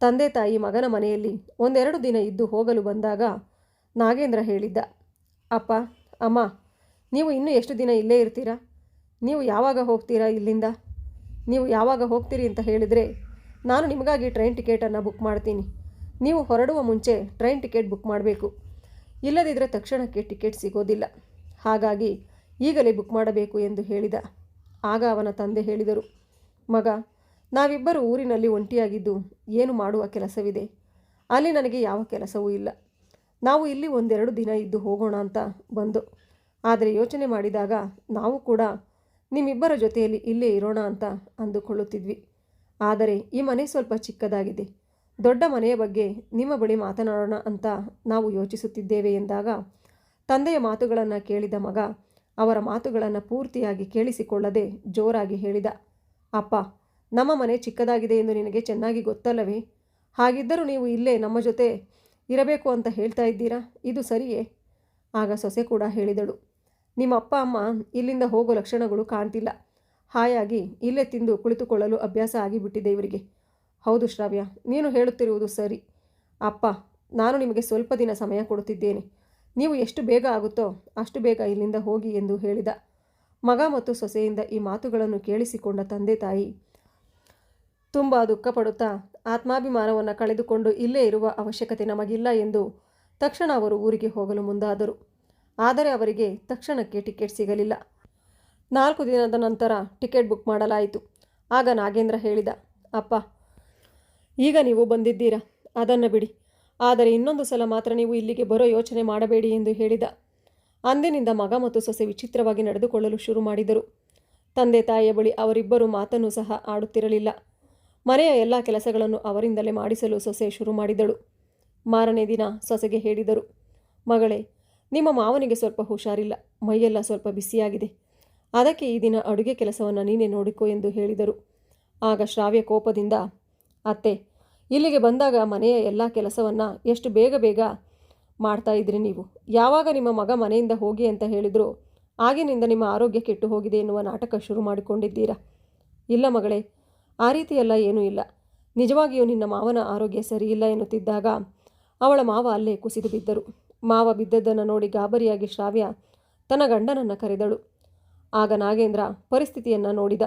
ತಂದೆ ತಾಯಿ ಮಗನ ಮನೆಯಲ್ಲಿ ಒಂದೆರಡು ದಿನ ಇದ್ದು ಹೋಗಲು ಬಂದಾಗ ನಾಗೇಂದ್ರ ಹೇಳಿದ್ದ, ಅಪ್ಪ, ಅಮ್ಮ ನೀವು ಇನ್ನೂ ಎಷ್ಟು ದಿನ ಇಲ್ಲೇ ಇರ್ತೀರಾ? ನೀವು ಯಾವಾಗ ಹೋಗ್ತೀರಾ ಇಲ್ಲಿಂದ? ನೀವು ಯಾವಾಗ ಹೋಗ್ತೀರಿ ಅಂತ ಹೇಳಿದರೆ, ನಾನು ನಿಮಗಾಗಿ ಟ್ರೈನ್ ಟಿಕೆಟನ್ನು ಬುಕ್ ಮಾಡ್ತೀನಿ. ನೀವು ಹೊರಡುವ ಮುಂಚೆ ಟ್ರೈನ್ ಟಿಕೆಟ್ ಬುಕ್ ಮಾಡಬೇಕು. ಇಲ್ಲದಿದ್ದರೆ ತಕ್ಷಣಕ್ಕೆ ಟಿಕೆಟ್ ಸಿಗೋದಿಲ್ಲ. ಹಾಗಾಗಿ ಈಗಲೇ ಬುಕ್ ಮಾಡಬೇಕು ಎಂದು ಹೇಳಿದ. ಆಗ ಅವನ ತಂದೆ ಹೇಳಿದರು, ಮಗ, ನಾವಿಬ್ಬರು ಊರಿನಲ್ಲಿ ಒಂಟಿಯಾಗಿದ್ದು ಏನು ಮಾಡುವ ಕೆಲಸವಿದೆ? ಅಲ್ಲಿ ನನಗೆ ಯಾವ ಕೆಲಸವೂ ಇಲ್ಲ. ನಾವು ಇಲ್ಲಿ ಒಂದೆರಡು ದಿನ ಇದ್ದು ಹೋಗೋಣ ಅಂತ ಬಂದು ಆದರೆ ಯೋಚನೆ ಮಾಡಿದಾಗ ನಾವು ಕೂಡ ನಿಮ್ಮಿಬ್ಬರ ಜೊತೆಯಲ್ಲಿ ಇಲ್ಲೇ ಇರೋಣ ಅಂತ ಅಂದುಕೊಳ್ಳುತ್ತಿದ್ವಿ. ಆದರೆ ಈ ಮನೆ ಸ್ವಲ್ಪ ಚಿಕ್ಕದಾಗಿದೆ. ದೊಡ್ಡ ಮನೆಯ ಬಗ್ಗೆ ನಿಮ್ಮ ಬಳಿ ಮಾತನಾಡೋಣ ಅಂತ ನಾವು ಯೋಚಿಸುತ್ತಿದ್ದೇವೆ ಎಂದಾಗ ತಂದೆಯ ಮಾತುಗಳನ್ನು ಕೇಳಿದ ಮಗ ಅವರ ಮಾತುಗಳನ್ನು ಪೂರ್ತಿಯಾಗಿ ಕೇಳಿಸಿಕೊಳ್ಳದೆ ಜೋರಾಗಿ ಹೇಳಿದ, ಅಪ್ಪ, ನಮ್ಮ ಮನೆ ಚಿಕ್ಕದಾಗಿದೆ ಎಂದು ನಿನಗೆ ಚೆನ್ನಾಗಿ ಗೊತ್ತಲ್ಲವೇ? ಹಾಗಿದ್ದರೂ ನೀವು ಇಲ್ಲೇ ನಮ್ಮ ಜೊತೆ ಇರಬೇಕು ಅಂತ ಹೇಳ್ತಾ ಇದ್ದೀರಾ? ಇದು ಸರಿಯೇ? ಆಗ ಸೊಸೆ ಕೂಡ ಹೇಳಿದಳು ನಿಮ್ಮ ಅಪ್ಪ, ಅಮ್ಮ ಇಲ್ಲಿಂದ ಹೋಗೋ ಲಕ್ಷಣಗಳು ಕಾಣ್ತಿಲ್ಲ. ಹಾಯಾಗಿ ಇಲ್ಲೇ ತಿಂದು ಕುಳಿತುಕೊಳ್ಳಲು ಅಭ್ಯಾಸ ಆಗಿಬಿಟ್ಟಿದೆ ಇವರಿಗೆ. ಹೌದು ಶ್ರಾವ್ಯ, ನೀನು ಹೇಳುತ್ತಿರುವುದು ಸರಿ. ಅಪ್ಪ, ನಾನು ನಿಮಗೆ ಸ್ವಲ್ಪ ದಿನ ಸಮಯ ಕೊಡುತ್ತಿದ್ದೇನೆ. ನೀವು ಎಷ್ಟು ಬೇಗ ಆಗುತ್ತೋ ಅಷ್ಟು ಬೇಗ ಇಲ್ಲಿಂದ ಹೋಗಿ ಎಂದು ಹೇಳಿದ. ಮಗ ಮತ್ತು ಸೊಸೆಯಿಂದ ಈ ಮಾತುಗಳನ್ನು ಕೇಳಿಸಿಕೊಂಡ ತಂದೆ ತಾಯಿ ತುಂಬ ದುಃಖಪಡುತ್ತಾ ಆತ್ಮಾಭಿಮಾನವನ್ನು ಕಳೆದುಕೊಂಡು ಇಲ್ಲೇ ಇರುವ ಅವಶ್ಯಕತೆ ನಮಗಿಲ್ಲ ಎಂದು ತಕ್ಷಣ ಅವರು ಊರಿಗೆ ಹೋಗಲು ಮುಂದಾದರು. ಆದರೆ ಅವರಿಗೆ ತಕ್ಷಣಕ್ಕೆ ಟಿಕೆಟ್ ಸಿಗಲಿಲ್ಲ. ನಾಲ್ಕು ದಿನದ ನಂತರ ಟಿಕೆಟ್ ಬುಕ್ ಮಾಡಲಾಯಿತು. ಆಗ ನಾಗೇಂದ್ರ ಹೇಳಿದ, ಅಪ್ಪ, ಈಗ ನೀವು ಬಂದಿದ್ದೀರಾ? ಅದನ್ನು ಬಿಡಿ. ಆದರೆ ಇನ್ನೊಂದು ಸಲ ಮಾತ್ರ ನೀವು ಇಲ್ಲಿಗೆ ಬರೋ ಯೋಚನೆ ಮಾಡಬೇಡಿ ಎಂದು ಹೇಳಿದ. ಅಂದಿನಿಂದ ಮಗ ಮತ್ತು ಸೊಸೆ ವಿಚಿತ್ರವಾಗಿ ನಡೆದುಕೊಳ್ಳಲು ಶುರು ಮಾಡಿದರು. ತಂದೆ ತಾಯಿಯ ಬಳಿ ಅವರಿಬ್ಬರು ಮಾತನ್ನು ಸಹ ಆಡುತ್ತಿರಲಿಲ್ಲ. ಮನೆಯ ಎಲ್ಲ ಕೆಲಸಗಳನ್ನು ಅವರಿಂದಲೇ ಮಾಡಿಸಲು ಸೊಸೆ ಶುರು ಮಾಡಿದಳು. ಮಾರನೇ ದಿನ ಸೊಸೆಗೆ ಹೇಳಿದರು, ಮಗಳೇ ನಿಮ್ಮ ಮಾವನಿಗೆ ಸ್ವಲ್ಪ ಹುಷಾರಿಲ್ಲ, ಮೈಯೆಲ್ಲ ಸ್ವಲ್ಪ ಬಿಸಿಯಾಗಿದೆ. ಅದಕ್ಕೆ ಈ ದಿನ ಅಡುಗೆ ಕೆಲಸವನ್ನು ನೀನೇ ನೋಡಿಕೊ ಎಂದು ಹೇಳಿದರು. ಆಗ ಶ್ರಾವ್ಯ ಕೋಪದಿಂದ, ಅತ್ತೆ, ಇಲ್ಲಿಗೆ ಬಂದಾಗ ಮನೆಯ ಎಲ್ಲ ಕೆಲಸವನ್ನು ಎಷ್ಟು ಬೇಗ ಬೇಗ ಮಾಡ್ತಾ ಇದ್ರಿ ನೀವು? ಯಾವಾಗ ನಿಮ್ಮ ಮಗ ಮನೆಯಿಂದ ಹೋಗಿ ಅಂತ ಹೇಳಿದರೂ, ಆಗಿನಿಂದ ನಿಮ್ಮ ಆರೋಗ್ಯ ಕೆಟ್ಟು ಹೋಗಿದೆ ಎನ್ನುವ ನಾಟಕ ಶುರು ಮಾಡಿಕೊಂಡಿದ್ದೀರಾ? ಇಲ್ಲ ಮಗಳೇ, ಆ ರೀತಿಯೆಲ್ಲ ಏನೂ ಇಲ್ಲ. ನಿಜವಾಗಿಯೂ ನಿನ್ನ ಮಾವನ ಆರೋಗ್ಯ ಸರಿಯಿಲ್ಲ ಎನ್ನುತ್ತಿದ್ದಾಗ ಅವಳ ಮಾವ ಅಲ್ಲೇ ಕುಸಿದು ಬಿದ್ದರು. ಮಾವ ಬಿದ್ದದ್ದನ್ನು ನೋಡಿ ಗಾಬರಿಯಾಗಿ ಶ್ರಾವ್ಯ ತನ್ನ ಗಂಡನನ್ನು ಕರೆದಳು. ಆಗ ನಾಗೇಂದ್ರ ಪರಿಸ್ಥಿತಿಯನ್ನು ನೋಡಿದ.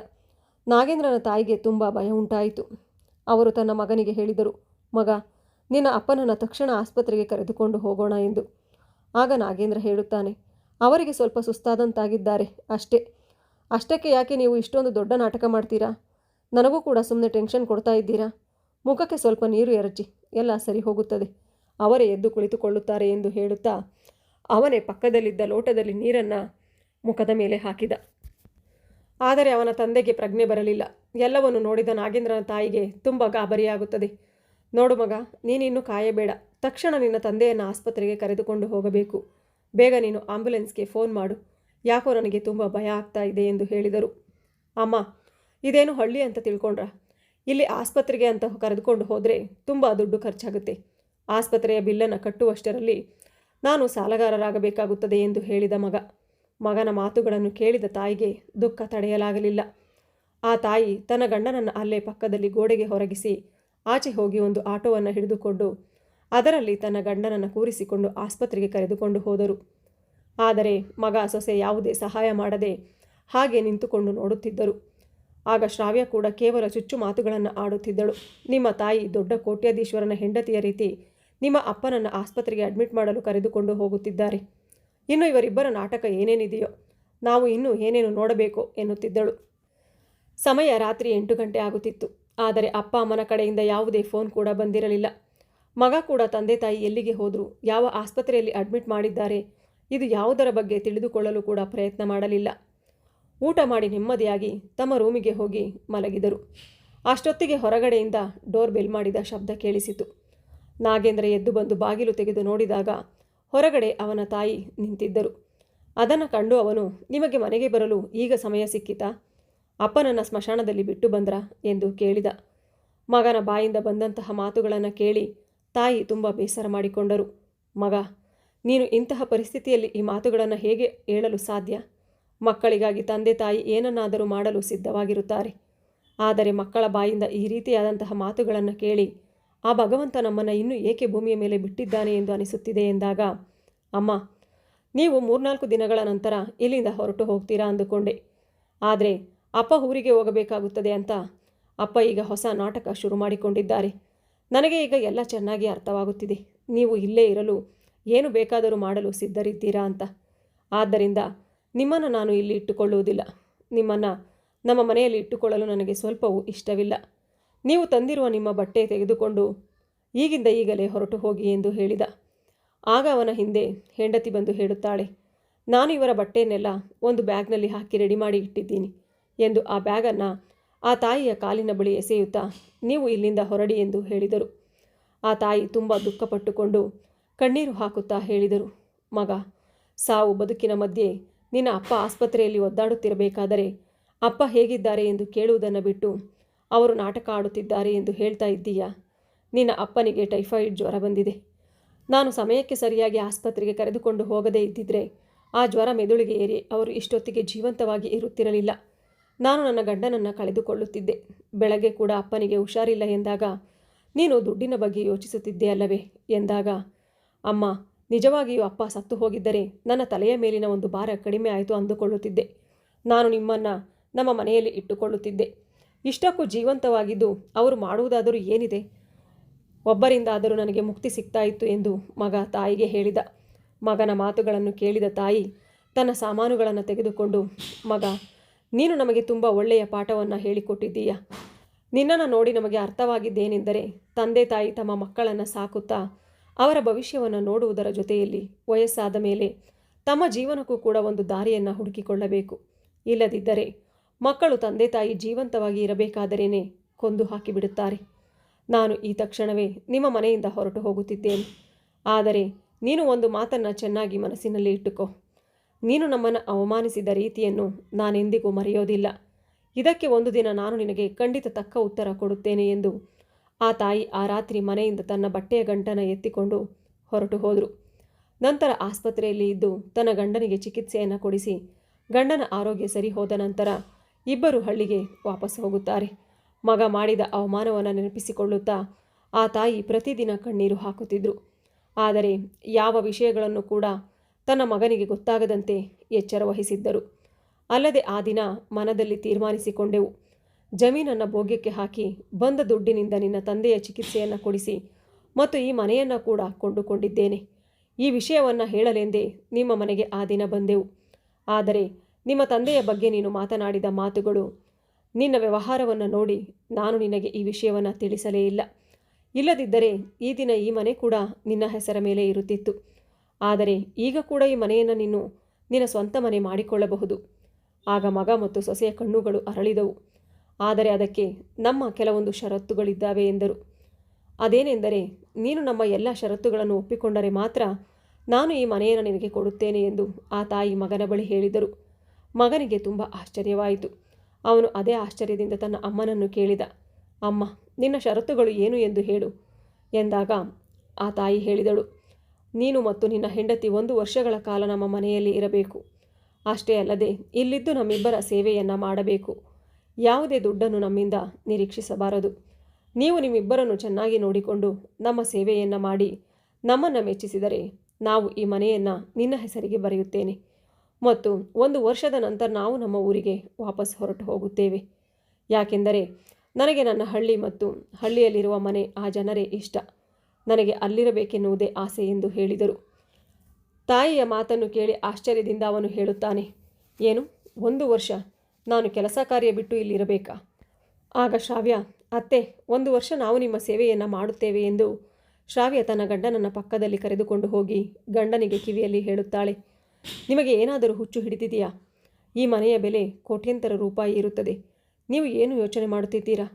ನಾಗೇಂದ್ರನ ತಾಯಿಗೆ ತುಂಬ ಭಯ ಉಂಟಾಯಿತು. ಅವರು ತನ್ನ ಮಗನಿಗೆ ಹೇಳಿದರು, ಮಗ, ನಿನ್ನ ಅಪ್ಪನನ್ನು ತಕ್ಷಣ ಆಸ್ಪತ್ರೆಗೆ ಕರೆದುಕೊಂಡು ಹೋಗೋಣ ಎಂದು. ಆಗ ನಾಗೇಂದ್ರ ಹೇಳುತ್ತಾನೆ, ಅವರಿಗೆ ಸ್ವಲ್ಪ ಸುಸ್ತಾದಂತಾಗಿದ್ದಾರೆ ಅಷ್ಟೇ. ಅಷ್ಟಕ್ಕೆ ಯಾಕೆ ನೀವು ಇಷ್ಟೊಂದು ದೊಡ್ಡ ನಾಟಕ ಮಾಡ್ತೀರಾ? ನನಗೂ ಕೂಡ ಸುಮ್ಮನೆ ಟೆನ್ಷನ್ ಕೊಡ್ತಾ ಇದ್ದೀರಾ? ಮುಖಕ್ಕೆ ಸ್ವಲ್ಪ ನೀರು ಎರಚಿ, ಎಲ್ಲ ಸರಿ ಹೋಗುತ್ತದೆ. ಅವರೇ ಎದ್ದು ಕುಳಿತುಕೊಳ್ಳುತ್ತಾರೆ ಎಂದು ಹೇಳುತ್ತಾ ಅವನೇ ಪಕ್ಕದಲ್ಲಿದ್ದ ಲೋಟದಲ್ಲಿ ನೀರನ್ನು ಮುಖದ ಮೇಲೆ ಹಾಕಿದ. ಆದರೆ ಅವನ ತಂದೆಗೆ ಪ್ರಜ್ಞೆ ಬರಲಿಲ್ಲ. ಎಲ್ಲವನ್ನು ನೋಡಿದ ನಾಗೇಂದ್ರನ ತಾಯಿಗೆ ತುಂಬ ಗಾಬರಿಯಾಗುತ್ತದೆ. ನೋಡು ಮಗ, ನೀನಿನ್ನೂ ಕಾಯಬೇಡ. ತಕ್ಷಣ ನಿನ್ನ ತಂದೆಯನ್ನು ಆಸ್ಪತ್ರೆಗೆ ಕರೆದುಕೊಂಡು ಹೋಗಬೇಕು. ಬೇಗ ನೀನು ಆಂಬ್ಯುಲೆನ್ಸ್ಗೆ ಫೋನ್ ಮಾಡು. ಯಾಕೋ ನನಗೆ ತುಂಬ ಭಯ ಆಗ್ತಾ ಇದೆ ಎಂದು ಹೇಳಿದರು. ಅಮ್ಮ, ಇದೇನು ಹಳ್ಳಿ ಅಂತ ತಿಳ್ಕೊಂಡ್ರ? ಇಲ್ಲಿ ಆಸ್ಪತ್ರೆಗೆ ಅಂತ ಕರೆದುಕೊಂಡು ಹೋದರೆ ತುಂಬ ದುಡ್ಡು ಖರ್ಚಾಗುತ್ತೆ. ಆಸ್ಪತ್ರೆಯ ಬಿಲ್ಲನ್ನು ಕಟ್ಟುವಷ್ಟರಲ್ಲಿ ನಾನು ಸಾಲಗಾರರಾಗಬೇಕಾಗುತ್ತದೆ ಎಂದು ಹೇಳಿದ ಮಗ. ಮಗನ ಮಾತುಗಳನ್ನು ಕೇಳಿದ ತಾಯಿಗೆ ದುಃಖ ತಡೆಯಲಾಗಲಿಲ್ಲ. ಆ ತಾಯಿ ತನ್ನ ಗಂಡನನ್ನು ಅಲ್ಲೇ ಪಕ್ಕದಲ್ಲಿ ಗೋಡೆಗೆ ಹೊರಗಿಸಿ ಆಚೆ ಹೋಗಿ ಒಂದು ಆಟೋವನ್ನು ಹಿಡಿದುಕೊಂಡು ಅದರಲ್ಲಿ ತನ್ನ ಗಂಡನನ್ನು ಕೂರಿಸಿಕೊಂಡು ಆಸ್ಪತ್ರೆಗೆ ಕರೆದುಕೊಂಡು ಹೋದರು. ಆದರೆ ಮಗ ಸೊಸೆ ಯಾವುದೇ ಸಹಾಯ ಮಾಡದೆ ಹಾಗೆ ನಿಂತುಕೊಂಡು ನೋಡುತ್ತಿದ್ದರು. ಆಗ ಶ್ರಾವ್ಯ ಕೂಡ ಕೇವಲ ಚುಚ್ಚು ಮಾತುಗಳನ್ನು ಆಡುತ್ತಿದ್ದಳು. ನಿಮ್ಮ ತಾಯಿ ದೊಡ್ಡ ಕೋಟ್ಯಾಧೀಶ್ವರನ ಹೆಂಡತಿಯ ರೀತಿ ನಿಮ್ಮ ಅಪ್ಪನನ್ನು ಆಸ್ಪತ್ರೆಗೆ ಅಡ್ಮಿಟ್ ಮಾಡಲು ಕರೆದುಕೊಂಡು ಹೋಗುತ್ತಿದ್ದಾರೆ. ಇನ್ನು ಇವರಿಬ್ಬರ ನಾಟಕ ಏನೇನಿದೆಯೋ, ನಾವು ಇನ್ನೂ ಏನೇನು ನೋಡಬೇಕು ಎನ್ನುತ್ತಿದ್ದಳು. ಸಮಯ ರಾತ್ರಿ ಎಂಟು ಗಂಟೆ ಆಗುತ್ತಿತ್ತು. ಆದರೆ ಅಪ್ಪ ಅಮ್ಮನ ಕಡೆಯಿಂದ ಯಾವುದೇ ಫೋನ್ ಕೂಡ ಬಂದಿರಲಿಲ್ಲ. ಮಗ ಕೂಡ ತಂದೆ ತಾಯಿ ಎಲ್ಲಿಗೆ ಹೋದರು, ಯಾವ ಆಸ್ಪತ್ರೆಯಲ್ಲಿ ಅಡ್ಮಿಟ್ ಮಾಡಿದ್ದಾರೆ, ಇದು ಯಾವುದರ ಬಗ್ಗೆ ತಿಳಿದುಕೊಳ್ಳಲು ಕೂಡ ಪ್ರಯತ್ನ ಮಾಡಲಿಲ್ಲ. ಊಟ ಮಾಡಿ ನೆಮ್ಮದಿಯಾಗಿ ತಮ್ಮ ರೂಮಿಗೆ ಹೋಗಿ ಮಲಗಿದರು. ಅಷ್ಟೊತ್ತಿಗೆ ಹೊರಗಡೆಯಿಂದ ಡೋರ್ ಬೆಲ್ ಮಾಡಿದ ಶಬ್ದ ಕೇಳಿಸಿತು. ನಾಗೇಂದ್ರ ಎದ್ದು ಬಂದು ಬಾಗಿಲು ತೆಗೆದು ನೋಡಿದಾಗ ಹೊರಗಡೆ ಅವನ ತಾಯಿ ನಿಂತಿದ್ದರು. ಅದನ್ನು ಕಂಡು ಅವನು, ನಿಮಗೆ ಮನೆಗೆ ಬರಲು ಈಗ ಸಮಯ ಸಿಕ್ಕಿತಾ? ಅಪ್ಪನನ್ನು ಸ್ಮಶಾನದಲ್ಲಿ ಬಿಟ್ಟು ಬಂದ್ರ? ಎಂದು ಕೇಳಿದ. ಮಗನ ಬಾಯಿಂದ ಬಂದಂತಹ ಮಾತುಗಳನ್ನು ಕೇಳಿ ತಾಯಿ ತುಂಬ ಬೇಸರ ಮಾಡಿಕೊಂಡರು. ಮಗ, ನೀನು ಇಂತಹ ಪರಿಸ್ಥಿತಿಯಲ್ಲಿ ಈ ಮಾತುಗಳನ್ನು ಹೇಗೆ ಹೇಳಲು ಸಾಧ್ಯ? ಮಕ್ಕಳಿಗಾಗಿ ತಂದೆ ತಾಯಿ ಏನನ್ನಾದರೂ ಮಾಡಲು ಸಿದ್ಧವಾಗಿರುತ್ತಾರೆ. ಆದರೆ ಮಕ್ಕಳ ಬಾಯಿಂದ ಈ ರೀತಿಯಾದಂತಹ ಮಾತುಗಳನ್ನು ಕೇಳಿ ಆ ಭಗವಂತ ನಮ್ಮನ್ನು ಇನ್ನೂ ಏಕೆ ಭೂಮಿಯ ಮೇಲೆ ಬಿಟ್ಟಿದ್ದಾನೆ ಎಂದು ಅನಿಸುತ್ತಿದೆ ಎಂದಾಗ, ಅಮ್ಮ, ನೀವು ಮೂರ್ನಾಲ್ಕು ದಿನಗಳ ನಂತರ ಇಲ್ಲಿಂದ ಹೊರಟು ಹೋಗ್ತೀರಾ? ಅಂದುಕೊಂಡೆ. ಆದರೆ ಅಪ್ಪ ಊರಿಗೆ ಹೋಗಬೇಕಾಗುತ್ತದೆ ಅಂತ ಅಪ್ಪ ಈಗ ಹೊಸ ನಾಟಕ ಶುರು ಮಾಡಿಕೊಂಡಿದ್ದಾರೆ. ನನಗೆ ಈಗ ಎಲ್ಲ ಚೆನ್ನಾಗಿ ಅರ್ಥವಾಗುತ್ತಿದೆ. ನೀವು ಇಲ್ಲೇ ಇರಲು ಏನು ಬೇಕಾದರೂ ಮಾಡಲು ಸಿದ್ಧರಿದ್ದೀರಾ ಅಂತ. ಆದ್ದರಿಂದ ನಿಮ್ಮನ್ನು ನಾನು ಇಲ್ಲಿ ಇಟ್ಟುಕೊಳ್ಳುವುದಿಲ್ಲ. ನಿಮ್ಮನ್ನು ನಮ್ಮ ಮನೆಯಲ್ಲಿ ಇಟ್ಟುಕೊಳ್ಳಲು ನನಗೆ ಸ್ವಲ್ಪವೂ ಇಷ್ಟವಿಲ್ಲ. ನೀವು ತಂದಿರುವ ನಿಮ್ಮ ಬಟ್ಟೆ ತೆಗೆದುಕೊಂಡು ಈಗಿಂದ ಈಗಲೇ ಹೊರಟು ಹೋಗಿ ಎಂದು ಹೇಳಿದ. ಆಗ ಅವನ ಹಿಂದೆ ಹೆಂಡತಿ ಬಂದು ಹೇಳುತ್ತಾಳೆ, ನಾನು ಇವರ ಬಟ್ಟೆಯನ್ನೆಲ್ಲ ಒಂದು ಬ್ಯಾಗ್ನಲ್ಲಿ ಹಾಕಿ ರೆಡಿ ಮಾಡಿ ಇಟ್ಟಿದ್ದೀನಿ ಎಂದು ಆ ಬ್ಯಾಗನ್ನು ಆ ತಾಯಿಯ ಕಾಲಿನ ಬಳಿ ಎಸೆಯುತ್ತಾ ನೀವು ಇಲ್ಲಿಂದ ಹೊರಡಿ ಎಂದು ಹೇಳಿದರು. ಆ ತಾಯಿ ತುಂಬ ದುಃಖಪಟ್ಟುಕೊಂಡು ಕಣ್ಣೀರು ಹಾಕುತ್ತಾ ಹೇಳಿದರು, ಮಗ, ಸಾವು ಬದುಕಿನ ಮಧ್ಯೆ ನಿನ್ನ ಅಪ್ಪ ಆಸ್ಪತ್ರೆಯಲ್ಲಿ ಒದ್ದಾಡುತ್ತಿರಬೇಕಾದರೆ ಅಪ್ಪ ಹೇಗಿದ್ದಾರೆ ಎಂದು ಕೇಳುವುದನ್ನು ಬಿಟ್ಟು ಅವರು ನಾಟಕ ಆಡುತ್ತಿದ್ದಾರೆ ಎಂದು ಹೇಳ್ತಾ ಇದ್ದೀಯಾ? ನಿನ್ನ ಅಪ್ಪನಿಗೆ ಟೈಫಾಯಿಡ್ ಜ್ವರ ಬಂದಿದೆ. ನಾನು ಸಮಯಕ್ಕೆ ಸರಿಯಾಗಿ ಆಸ್ಪತ್ರೆಗೆ ಕರೆದುಕೊಂಡು ಹೋಗದೇ ಇದ್ದಿದ್ರೆ ಆ ಜ್ವರ ಮೆದುಳಿಗೆ ಏರಿ ಅವರು ಇಷ್ಟೊತ್ತಿಗೆ ಜೀವಂತವಾಗಿ ಇರುತ್ತಿರಲಿಲ್ಲ. ನಾನು ನನ್ನ ಗಂಡನನ್ನು ಕಳೆದುಕೊಳ್ಳುತ್ತಿದ್ದೆ. ಬೆಳಗ್ಗೆ ಕೂಡ ಅಪ್ಪನಿಗೆ ಹುಷಾರಿಲ್ಲ ಎಂದಾಗ, ನೀನು ದುಡ್ಡಿನ ಬಗ್ಗೆ ಯೋಚಿಸುತ್ತಿದ್ದೆ ಅಲ್ಲವೇ? ಎಂದಾಗ, ಅಮ್ಮ, ನಿಜವಾಗಿಯೂ ಅಪ್ಪ ಸತ್ತು ಹೋಗಿದ್ದರೆ ನನ್ನ ತಲೆಯ ಮೇಲಿನ ಒಂದು ಭಾರ ಕಡಿಮೆ ಆಯಿತು ಅಂದುಕೊಳ್ಳುತ್ತಿದ್ದೆ. ನಾನು ನಿಮ್ಮನ್ನು ನಮ್ಮ ಮನೆಯಲ್ಲಿ ಇಟ್ಟುಕೊಳ್ಳುತ್ತಿದ್ದೆ. ಇಷ್ಟಕ್ಕೂ ಜೀವಂತವಾಗಿದ್ದು ಅವರು ಮಾಡುವುದಾದರೂ ಏನಿದೆ? ಒಬ್ಬರಿಂದಾದರೂ ನನಗೆ ಮುಕ್ತಿ ಸಿಗ್ತಾ ಇತ್ತು ಎಂದು ಮಗ ತಾಯಿಗೆ ಹೇಳಿದ. ಮಗನ ಮಾತುಗಳನ್ನು ಕೇಳಿದ ತಾಯಿ ತನ್ನ ಸಾಮಾನುಗಳನ್ನು ತೆಗೆದುಕೊಂಡು, ಮಗ, ನೀನು ನಮಗೆ ತುಂಬ ಒಳ್ಳೆಯ ಪಾಠವನ್ನು ಹೇಳಿಕೊಟ್ಟಿದ್ದೀಯ? ನಿನ್ನನ್ನು ನೋಡಿ ನಮಗೆ ಅರ್ಥವಾಗಿದ್ದೇನೆಂದರೆ ತಂದೆ ತಾಯಿ ತಮ್ಮ ಮಕ್ಕಳನ್ನು ಸಾಕುತ್ತಾ ಅವರ ಭವಿಷ್ಯವನ್ನು ನೋಡುವುದರ ಜೊತೆಯಲ್ಲಿ ವಯಸ್ಸಾದ ಮೇಲೆ ತಮ್ಮ ಜೀವನಕ್ಕೂ ಕೂಡ ಒಂದು ದಾರಿಯನ್ನು ಹುಡುಕಿಕೊಳ್ಳಬೇಕು. ಇಲ್ಲದಿದ್ದರೆ ಮಕ್ಕಳು ತಂದೆ ತಾಯಿ ಜೀವಂತವಾಗಿ ಇರಬೇಕಾದರೇನೆ ಕೊಂದು ಹಾಕಿಬಿಡುತ್ತಾರೆ. ನಾನು ಈ ತಕ್ಷಣವೇ ನಿಮ್ಮ ಮನೆಯಿಂದ ಹೊರಟು ಹೋಗುತ್ತಿದ್ದೇನೆ. ಆದರೆ ನೀನು ಒಂದು ಮಾತನ್ನು ಚೆನ್ನಾಗಿ ಮನಸ್ಸಿನಲ್ಲಿ ಇಟ್ಟುಕೋ. ನೀನು ನಮ್ಮನ್ನು ಅವಮಾನಿಸಿದ ರೀತಿಯನ್ನು ನಾನೆಂದಿಗೂ ಮರೆಯೋದಿಲ್ಲ. ಇದಕ್ಕೆ ಒಂದು ದಿನ ನಾನು ನಿನಗೆ ಖಂಡಿತ ತಕ್ಕ ಉತ್ತರ ಕೊಡುತ್ತೇನೆ ಎಂದು ಆ ತಾಯಿ ಆ ರಾತ್ರಿ ಮನೆಯಿಂದ ತನ್ನ ಬಟ್ಟೆಯ ಗಂಟನ ಎತ್ತಿಕೊಂಡು ಹೊರಟು ಹೋದರು. ನಂತರ ಆಸ್ಪತ್ರೆಯಲ್ಲಿ ಇದ್ದು ತನ್ನ ಗಂಡನಿಗೆ ಚಿಕಿತ್ಸೆಯನ್ನು ಕೊಡಿಸಿ ಗಂಡನ ಆರೋಗ್ಯ ಸರಿ ಹೋದ ನಂತರ ಇಬ್ಬರು ಹಳ್ಳಿಗೆ ವಾಪಸ್ ಹೋಗುತ್ತಾರೆ. ಮಗ ಮಾಡಿದ ಅವಮಾನವನ್ನು ನೆನಪಿಸಿಕೊಳ್ಳುತ್ತಾ ಆ ತಾಯಿ ಪ್ರತಿದಿನ ಕಣ್ಣೀರು ಹಾಕುತ್ತಿದ್ದರು ಆದರೆ ಯಾವ ವಿಷಯಗಳನ್ನು ಕೂಡ ತನ್ನ ಮಗನಿಗೆ ಗೊತ್ತಾಗದಂತೆ ಎಚ್ಚರ ವಹಿಸಿದ್ದರು. ಅಲ್ಲದೆ ಆ ದಿನ ಮನದಲ್ಲಿ ತೀರ್ಮಾನಿಸಿಕೊಂಡೆವು. ಜಮೀನನ್ನು ಭೋಗ್ಯಕ್ಕೆ ಹಾಕಿ ಬಂದ ದುಡ್ಡಿನಿಂದ ನಿನ್ನ ತಂದೆಯ ಚಿಕಿತ್ಸೆಯನ್ನು ಕೊಡಿಸಿ ಮತ್ತು ಈ ಮನೆಯನ್ನು ಕೂಡ ಕೊಂಡುಕೊಂಡಿದ್ದೇನೆ. ಈ ವಿಷಯವನ್ನು ಹೇಳಲೆಂದೇ ನಿಮ್ಮ ಮನೆಗೆ ಆ ದಿನ ಬಂದೆವು. ಆದರೆ ನಿಮ್ಮ ತಂದೆಯ ಬಗ್ಗೆ ನೀನು ಮಾತನಾಡಿದ ಮಾತುಗಳು, ನಿನ್ನ ವ್ಯವಹಾರವನ್ನು ನೋಡಿ ನಾನು ನಿನಗೆ ಈ ವಿಷಯವನ್ನು ತಿಳಿಸಲೇ ಇಲ್ಲ. ಇಲ್ಲದಿದ್ದರೆ ಈ ದಿನ ಈ ಮನೆ ಕೂಡ ನಿನ್ನ ಹೆಸರ ಮೇಲೆ ಇರುತ್ತಿತ್ತು. ಆದರೆ ಈಗ ಕೂಡ ಈ ಮನೆಯನ್ನು ನೀನು ನಿನ್ನ ಸ್ವಂತ ಮನೆ ಮಾಡಿಕೊಳ್ಳಬಹುದು. ಆಗ ಮಗ ಮತ್ತು ಸೊಸೆಯ ಕಣ್ಣುಗಳು ಅರಳಿದವು. ಆದರೆ ಅದಕ್ಕೆ ನಮ್ಮ ಕೆಲವೊಂದು ಷರತ್ತುಗಳಿದ್ದಾವೆ ಎಂದರು. ಅದೇನೆಂದರೆ ನೀನು ನಮ್ಮ ಎಲ್ಲ ಷರತ್ತುಗಳನ್ನು ಒಪ್ಪಿಕೊಂಡರೆ ಮಾತ್ರ ನಾನು ಈ ಮನೆಯನ್ನು ನಿನಗೆ ಕೊಡುತ್ತೇನೆ ಎಂದು ಆ ತಾಯಿ ಮಗನ ಬಳಿ ಹೇಳಿದರು. ಮಗನಿಗೆ ತುಂಬ ಆಶ್ಚರ್ಯವಾಯಿತು. ಅವನು ಅದೇ ಆಶ್ಚರ್ಯದಿಂದ ತನ್ನ ಅಮ್ಮನನ್ನು ಕೇಳಿದ, ಅಮ್ಮ, ನಿನ್ನ ಷರತ್ತುಗಳು ಏನು ಎಂದು ಹೇಳು ಎಂದಾಗ ಆ ತಾಯಿ ಹೇಳಿದಳು, ನೀನು ಮತ್ತು ನಿನ್ನ ಹೆಂಡತಿ ಒಂದು ವರ್ಷಗಳ ಕಾಲ ನಮ್ಮ ಮನೆಯಲ್ಲಿ ಇರಬೇಕು. ಅಷ್ಟೇ ಅಲ್ಲದೆ ಇಲ್ಲಿದ್ದು ನಮ್ಮಿಬ್ಬರ ಸೇವೆಯನ್ನು ಮಾಡಬೇಕು. ಯಾವುದೇ ದುಡ್ಡನ್ನು ನಮ್ಮಿಂದ ನಿರೀಕ್ಷಿಸಬಾರದು. ನೀವು ನಿಮ್ಮಿಬ್ಬರನ್ನು ಚೆನ್ನಾಗಿ ನೋಡಿಕೊಂಡು ನಮ್ಮ ಸೇವೆಯನ್ನು ಮಾಡಿ ನಮ್ಮನ್ನು ಮೆಚ್ಚಿಸಿದರೆ ನಾವು ಈ ಮನೆಯನ್ನು ನಿನ್ನ ಹೆಸರಿಗೆ ಬರೆಯುತ್ತೇನೆ. ಮತ್ತು ಒಂದು ವರ್ಷದ ನಂತರ ನಾವು ನಮ್ಮ ಊರಿಗೆ ವಾಪಸ್ ಹೊರಟು ಹೋಗುತ್ತೇವೆ. ಯಾಕೆಂದರೆ ನನಗೆ ನನ್ನ ಹಳ್ಳಿ ಮತ್ತು ಹಳ್ಳಿಯಲ್ಲಿರುವ ಮನೆ ಆ ಜನರೇ ಇಷ್ಟ. ನನಗೆ ಅಲ್ಲಿರಬೇಕೆನ್ನುವುದೇ ಆಸೆ ಎಂದು ಹೇಳಿದರು. ತಾಯಿಯ ಮಾತನ್ನು ಕೇಳಿ ಆಶ್ಚರ್ಯದಿಂದ ಅವನು ಹೇಳುತ್ತಾನೆ, ಏನು, ಒಂದು ವರ್ಷ? ನಾನು ಕೆಲಸ ಕಾರ್ಯ ಬಿಟ್ಟು ಇಲ್ಲಿರಬೇಕಾ? ಆಗ ಶ್ರಾವ್ಯ, ಅತ್ತೆ, ಒಂದು ವರ್ಷ ನಾವು ನಿಮ್ಮ ಸೇವೆಯನ್ನು ಮಾಡುತ್ತೇವೆ ಎಂದು ಶ್ರಾವ್ಯ ತನ್ನ ಗಂಡನನ್ನು ಪಕ್ಕದಲ್ಲಿ ಕರೆದುಕೊಂಡು ಹೋಗಿ ಗಂಡನಿಗೆ ಕಿವಿಯಲ್ಲಿ ಹೇಳುತ್ತಾಳೆ ನಿಮಗೆ ಏನಾದರೂ ಹುಚ್ಚು ಹಿಡಿದಿದೆಯಾ? ಈ ಮನೆಯ ಬೆಲೆ ಕೋಟ್ಯಂತರ ರೂಪಾಯಿ ಇರುತ್ತದೆ. ನೀವು ಏನು ಯೋಚನೆ ಮಾಡುತ್ತಿದ್ದೀರಾ?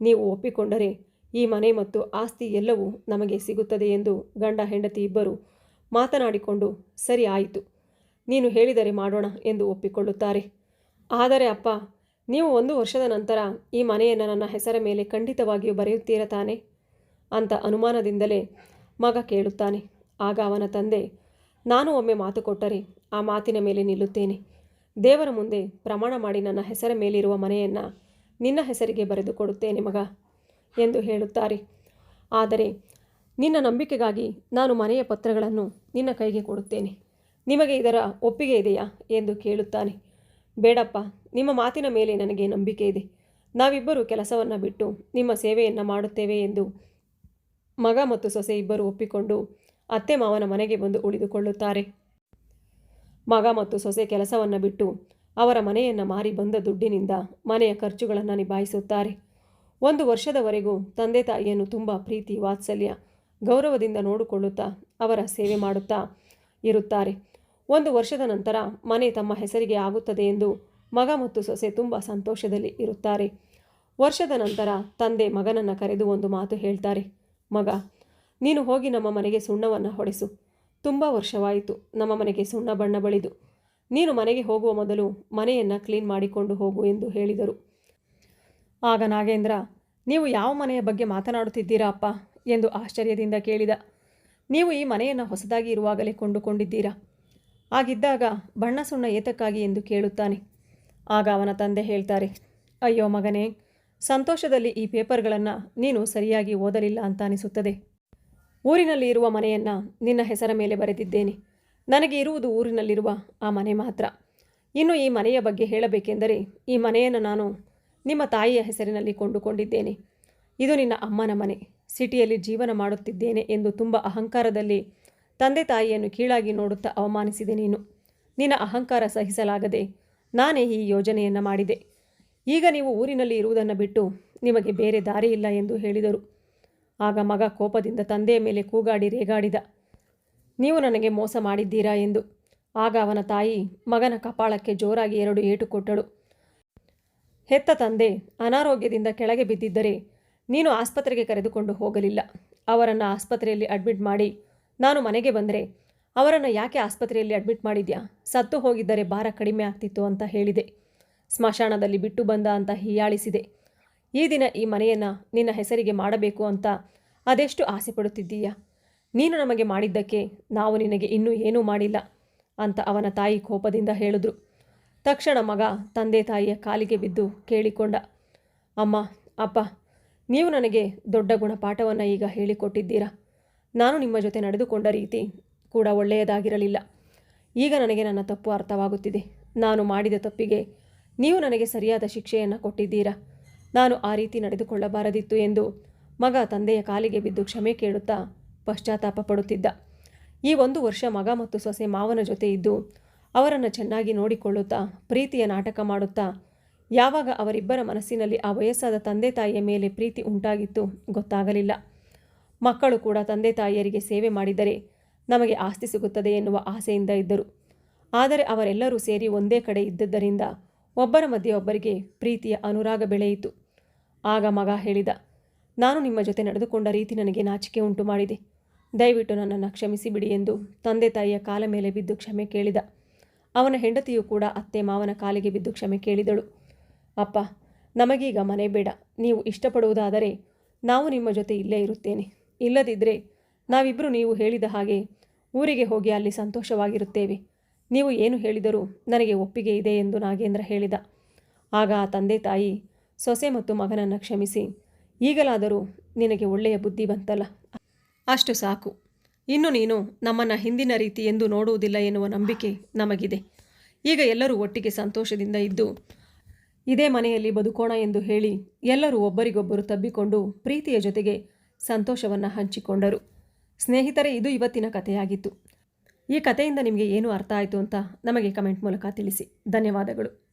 ನೀವು ಒಪ್ಪಿಕೊಂಡರೆ ಈ ಮನೆ ಮತ್ತು ಆಸ್ತಿ ಎಲ್ಲವೂ ನಮಗೆ ಸಿಗುತ್ತದೆ ಎಂದು ಗಂಡ ಹೆಂಡತಿ ಇಬ್ಬರು ಮಾತನಾಡಿಕೊಂಡು, ಸರಿ ಆಯಿತು, ನೀನು ಹೇಳಿದರೆ ಮಾಡೋಣ ಎಂದು ಒಪ್ಪಿಕೊಳ್ಳುತ್ತಾರೆ. ಆದರೆ ಅಪ್ಪ, ನೀವು ಒಂದು ವರ್ಷದ ನಂತರ ಈ ಮನೆಯನ್ನು ನನ್ನ ಹೆಸರ ಮೇಲೆ ಖಂಡಿತವಾಗಿಯೂ ಬರೆಯುತ್ತೀರ ತಾನೆ? ಅಂತ ಅನುಮಾನದಿಂದಲೇ ಮಗ ಕೇಳುತ್ತಾನೆ. ಆಗ ಅವನ ತಂದೆ ನಾನು ಒಮ್ಮೆ ಮಾತು ಕೊಟ್ಟರೆ ಆ ಮಾತಿನ ಮೇಲೆ ನಿಲ್ಲುತ್ತೇನೆ. ದೇವರ ಮುಂದೆ ಪ್ರಮಾಣ ಮಾಡಿ ನನ್ನ ಹೆಸರ ಮೇಲಿರುವ ಮನೆಯನ್ನು ನಿನ್ನ ಹೆಸರಿಗೆ ಬರೆದು ಕೊಡುತ್ತೇನೆ ಮಗ ಎಂದು ಹೇಳುತ್ತಾರೆ. ಆದರೆ ನಿನ್ನ ನಂಬಿಕೆಗಾಗಿ ನಾನು ಮನೆಯ ಪತ್ರಗಳನ್ನು ನಿನ್ನ ಕೈಗೆ ಕೊಡುತ್ತೇನೆ. ನಿಮಗೆ ಇದರ ಒಪ್ಪಿಗೆ ಇದೆಯಾ ಎಂದು ಕೇಳುತ್ತಾನೆ. ಬೇಡಪ್ಪ, ನಿಮ್ಮ ಮಾತಿನ ಮೇಲೆ ನನಗೆ ನಂಬಿಕೆ ಇದೆ. ನಾವಿಬ್ಬರು ಕೆಲಸವನ್ನು ಬಿಟ್ಟು ನಿಮ್ಮ ಸೇವೆಯನ್ನು ಮಾಡುತ್ತೇವೆ ಎಂದು ಮಗ ಮತ್ತು ಸೊಸೆ ಇಬ್ಬರು ಒಪ್ಪಿಕೊಂಡು ಅತ್ತೆ ಮಾವನ ಮನೆಗೆ ಬಂದು ಉಳಿದುಕೊಳ್ಳುತ್ತಾರೆ. ಮಗ ಮತ್ತು ಸೊಸೆ ಕೆಲಸವನ್ನು ಬಿಟ್ಟು ಅವರ ಮನೆಯನ್ನು ಮಾರಿ ಬಂದ ದುಡ್ಡಿನಿಂದ ಮನೆಯ ಖರ್ಚುಗಳನ್ನು ನಿಭಾಯಿಸುತ್ತಾರೆ. ಒಂದು ವರ್ಷದವರೆಗೂ ತಂದೆ ತಾಯಿಯನ್ನು ತುಂಬ ಪ್ರೀತಿ, ವಾತ್ಸಲ್ಯ, ಗೌರವದಿಂದ ನೋಡಿಕೊಳ್ಳುತ್ತಾ ಅವರ ಸೇವೆ ಮಾಡುತ್ತಾ ಇರುತ್ತಾರೆ. ಒಂದು ವರ್ಷದ ನಂತರ ಮನೆ ತಮ್ಮ ಹೆಸರಿಗೆ ಆಗುತ್ತದೆ ಎಂದು ಮಗ ಮತ್ತು ಸೊಸೆ ತುಂಬ ಸಂತೋಷದಲ್ಲಿ ಇರುತ್ತಾರೆ. ವರ್ಷದ ನಂತರ ತಂದೆ ಮಗನನ್ನು ಕರೆದು ಒಂದು ಮಾತು ಹೇಳ್ತಾರೆ. ಮಗ ನೀನು ಹೋಗಿ ನಮ್ಮ ಮನೆಗೆ ಸುಣ್ಣವನ್ನು ಹೊಡೆಸು. ತುಂಬ ವರ್ಷವಾಯಿತು ನಮ್ಮ ಮನೆಗೆ ಸುಣ್ಣ ಬಣ್ಣ ಬಳಿದು. ನೀನು ಮನೆಗೆ ಹೋಗುವ ಮೊದಲು ಮನೆಯನ್ನು ಕ್ಲೀನ್ ಮಾಡಿಕೊಂಡು ಹೋಗು ಎಂದು ಹೇಳಿದರು. ಆಗ ನಾಗೇಂದ್ರ, ನೀವು ಯಾವ ಮನೆಯ ಬಗ್ಗೆ ಮಾತನಾಡುತ್ತಿದ್ದೀರಾ ಅಪ್ಪ? ಎಂದು ಆಶ್ಚರ್ಯದಿಂದ ಕೇಳಿದ. ನೀವು ಈ ಮನೆಯನ್ನು ಹೊಸದಾಗಿ ಇರುವಾಗಲೇ ಕೊಂಡುಕೊಂಡಿದ್ದೀರಾ? ಆಗಿದ್ದಾಗ ಬಣ್ಣ ಸುಣ್ಣ ಏತಕ್ಕಾಗಿ ಎಂದು ಕೇಳುತ್ತಾನೆ. ಆಗ ಅವನ ತಂದೆ ಹೇಳ್ತಾರೆ, ಅಯ್ಯೋ ಮಗನೇ, ಸಂತೋಷದಲ್ಲಿ ಈ ಪೇಪರ್ಗಳನ್ನು ನೀನು ಸರಿಯಾಗಿ ಓದಲಿಲ್ಲ ಅಂತ ಅನಿಸುತ್ತದೆ. ಊರಿನಲ್ಲಿ ಇರುವ ಮನೆಯನ್ನು ನಿನ್ನ ಹೆಸರ ಮೇಲೆ ಬರೆದಿದ್ದೇನೆ. ನನಗೆ ಇರುವುದು ಊರಿನಲ್ಲಿರುವ ಆ ಮನೆ ಮಾತ್ರ. ಇನ್ನು ಈ ಮನೆಯ ಬಗ್ಗೆ ಹೇಳಬೇಕೆಂದರೆ ಈ ಮನೆಯನ್ನು ನಾನು ನಿಮ್ಮ ತಾಯಿಯ ಹೆಸರಿನಲ್ಲಿ ಕೊಂಡುಕೊಂಡಿದ್ದೇನೆ. ಇದು ನಿನ್ನ ಅಮ್ಮನ ಮನೆ. ಸಿಟಿಯಲ್ಲಿ ಜೀವನ ಮಾಡುತ್ತಿದ್ದೇನೆ ಎಂದು ತುಂಬ ಅಹಂಕಾರದಲ್ಲಿ ತಂದೆ ತಾಯಿಯನ್ನು ಕೀಳಾಗಿ ನೋಡುತ್ತಾ ಅವಮಾನಿಸಿದೆ ನೀನು. ನಿನ್ನ ಅಹಂಕಾರ ಸಹಿಸಲಾಗದೆ ನಾನೇ ಈ ಯೋಜನೆಯನ್ನು ಮಾಡಿದೆ. ಈಗ ನೀವು ಊರಿನಲ್ಲಿ ಇರುವುದನ್ನು ಬಿಟ್ಟು ನಿಮಗೆ ಬೇರೆ ದಾರಿ ಇಲ್ಲ ಎಂದು ಹೇಳಿದರು. ಆಗ ಮಗ ಕೋಪದಿಂದ ತಂದೆಯ ಮೇಲೆ ಕೂಗಾಡಿ ರೇಗಾಡಿದ. ನೀವು ನನಗೆ ಮೋಸ ಮಾಡಿದ್ದೀರಾ ಎಂದು. ಆಗ ಅವನ ತಾಯಿ ಮಗನ ಕಪಾಳಕ್ಕೆ ಜೋರಾಗಿ ಎರಡು ಏಟು ಕೊಟ್ಟಳು. ಹೆತ್ತ ತಂದೆ ಅನಾರೋಗ್ಯದಿಂದ ಕೆಳಗೆ ಬಿದ್ದಿದ್ದರೆ ನೀನು ಆಸ್ಪತ್ರೆಗೆ ಕರೆದುಕೊಂಡು ಹೋಗಲಿಲ್ಲ. ಅವರನ್ನು ಆಸ್ಪತ್ರೆಯಲ್ಲಿ ಅಡ್ಮಿಟ್ ಮಾಡಿ ನಾನು ಮನೆಗೆ ಬಂದರೆ ಅವರನ್ನು ಯಾಕೆ ಆಸ್ಪತ್ರೆಯಲ್ಲಿ ಅಡ್ಮಿಟ್ ಮಾಡಿದ್ಯಾ? ಸತ್ತು ಹೋಗಿದ್ದರೆ ಭಾರ ಕಡಿಮೆ ಆಗ್ತಿತ್ತು ಅಂತ ಹೇಳಿದೆ. ಸ್ಮಶಾನದಲ್ಲಿ ಬಿಟ್ಟು ಬಂದ ಅಂತ ಹೀಯಾಳಿಸಿದೆ. ಈ ದಿನ ಈ ಮನೆಯನ್ನು ನಿನ್ನ ಹೆಸರಿಗೆ ಮಾಡಬೇಕು ಅಂತ ಅದೆಷ್ಟು ಆಸೆ ಪಡುತ್ತಿದ್ದೀಯಾ? ನೀನು ನಮಗೆ ಮಾಡಿದ್ದಕ್ಕೆ ನಾವು ನಿನಗೆ ಇನ್ನೂ ಏನೂ ಮಾಡಿಲ್ಲ ಅಂತ ಅವನ ತಾಯಿ ಕೋಪದಿಂದ ಹೇಳಿದ್ರು. ತಕ್ಷಣ ಮಗ ತಂದೆ ತಾಯಿಯ ಕಾಲಿಗೆ ಬಿದ್ದು ಕೇಳಿಕೊಂಡ, ಅಮ್ಮ, ಅಪ್ಪ, ನೀವು ನನಗೆ ದೊಡ್ಡ ಗುಣಪಾಠವನ್ನು ಈಗ ಹೇಳಿಕೊಟ್ಟಿದ್ದೀರಾ? ನಾನು ನಿಮ್ಮ ಜೊತೆ ನಡೆದುಕೊಂಡ ರೀತಿ ಕೂಡ ಒಳ್ಳೆಯದಾಗಿರಲಿಲ್ಲ. ಈಗ ನನಗೆ ನನ್ನ ತಪ್ಪು ಅರ್ಥವಾಗುತ್ತಿದೆ. ನಾನು ಮಾಡಿದ ತಪ್ಪಿಗೆ ನೀವು ನನಗೆ ಸರಿಯಾದ ಶಿಕ್ಷೆಯನ್ನು ಕೊಟ್ಟಿದ್ದೀರಾ? ನಾನು ಆ ರೀತಿ ನಡೆದುಕೊಳ್ಳಬಾರದಿತ್ತು ಎಂದು ಮಗ ತಂದೆಯ ಕಾಲಿಗೆ ಬಿದ್ದು ಕ್ಷಮೆ ಕೇಳುತ್ತಾ ಪಶ್ಚಾತ್ತಾಪ ಪಡುತ್ತಿದ್ದ. ಈ ಒಂದು ವರ್ಷ ಮಗ ಮತ್ತು ಸೊಸೆ ಮಾವನ ಜೊತೆ ಇದ್ದು ಅವರನ್ನು ಚೆನ್ನಾಗಿ ನೋಡಿಕೊಳ್ಳುತ್ತಾ ಪ್ರೀತಿಯ ನಾಟಕ ಮಾಡುತ್ತಾ ಯಾವಾಗ ಅವರಿಬ್ಬರ ಮನಸ್ಸಿನಲ್ಲಿ ಆ ವಯಸ್ಸಾದ ತಂದೆ ತಾಯಿಯ ಮೇಲೆ ಪ್ರೀತಿ ಉಂಟಾಗಿತ್ತು ಗೊತ್ತಾಗಲಿಲ್ಲ. ಮಕ್ಕಳು ಕೂಡ ತಂದೆ ತಾಯಿಯರಿಗೆ ಸೇವೆ ಮಾಡಿದರೆ ನಮಗೆ ಆಸ್ತಿ ಸಿಗುತ್ತದೆ ಎನ್ನುವ ಆಸೆಯಿಂದ ಇದ್ದರು. ಆದರೆ ಅವರೆಲ್ಲರೂ ಸೇರಿ ಒಂದೇ ಕಡೆ ಇದ್ದದ್ದರಿಂದ ಒಬ್ಬರ ಮಧ್ಯೆ ಒಬ್ಬರಿಗೆ ಪ್ರೀತಿಯ ಅನುರಾಗ ಬೆಳೆಯಿತು. ಆಗ ಮಗ ಹೇಳಿದ, ನಾನು ನಿಮ್ಮ ಜೊತೆ ನಡೆದುಕೊಂಡ ರೀತಿ ನನಗೆ ನಾಚಿಕೆ ಉಂಟು ಮಾಡಿದೆ. ದಯವಿಟ್ಟು ನನ್ನನ್ನು ಕ್ಷಮಿಸಿಬಿಡಿ ಎಂದು ತಂದೆ ತಾಯಿಯ ಕಾಲ ಮೇಲೆ ಬಿದ್ದು ಕ್ಷಮೆ ಕೇಳಿದ. ಅವನ ಹೆಂಡತಿಯು ಕೂಡ ಅತ್ತೆ ಮಾವನ ಕಾಲಿಗೆ ಬಿದ್ದು ಕ್ಷಮೆ ಕೇಳಿದಳು. ಅಪ್ಪ, ನಮಗೀಗ ಮನೆ ಬೇಡ. ನೀವು ಇಷ್ಟಪಡುವುದಾದರೆ ನಾವು ನಿಮ್ಮ ಜೊತೆ ಇಲ್ಲೇ ಇರುತ್ತೇನೆ. ಇಲ್ಲದಿದ್ದರೆ ನಾವಿಬ್ಬರು ನೀವು ಹೇಳಿದ ಹಾಗೆ ಊರಿಗೆ ಹೋಗಿ ಅಲ್ಲಿ ಸಂತೋಷವಾಗಿರುತ್ತೇವೆ. ನೀವು ಏನು ಹೇಳಿದರೂ ನನಗೆ ಒಪ್ಪಿಗೆ ಇದೆ ಎಂದು ನಾಗೇಂದ್ರ ಹೇಳಿದ. ಆಗ ಆ ತಂದೆ ತಾಯಿ ಸೊಸೆ ಮತ್ತು ಮಗನನ್ನು ಕ್ಷಮಿಸಿ, ಈಗಲಾದರೂ ನಿನಗೆ ಒಳ್ಳೆಯ ಬುದ್ಧಿ ಬಂತಲ್ಲ? ಅಷ್ಟು ಸಾಕು. ಇನ್ನು ನೀನು ನಮ್ಮನ್ನು ಹಿಂದಿನ ರೀತಿ ಎಂದು ನೋಡುವುದಿಲ್ಲ ಎನ್ನುವ ನಂಬಿಕೆ ನಮಗಿದೆ. ಈಗ ಎಲ್ಲರೂ ಒಟ್ಟಿಗೆ ಸಂತೋಷದಿಂದ ಇದ್ದು, ಇದೇ ಮನೆಯಲ್ಲಿ ಬದುಕೋಣ ಎಂದು ಹೇಳಿ ಎಲ್ಲರೂ ಒಬ್ಬರಿಗೊಬ್ಬರು ತಬ್ಬಿಕೊಂಡು ಪ್ರೀತಿಯ ಜೊತೆಗೆ ಸಂತೋಷವನ್ನು ಹಂಚಿಕೊಂಡರು. ಸ್ನೇಹಿತರೆ, ಇದು ಇವತ್ತಿನ ಕಥೆಯಾಗಿತ್ತು. ಈ ಕಥೆಯಿಂದ ನಿಮಗೆ ಏನು ಅರ್ಥ ಆಯಿತು ಅಂತ ನಮಗೆ ಕಮೆಂಟ್ ಮೂಲಕ ತಿಳಿಸಿ. ಧನ್ಯವಾದಗಳು.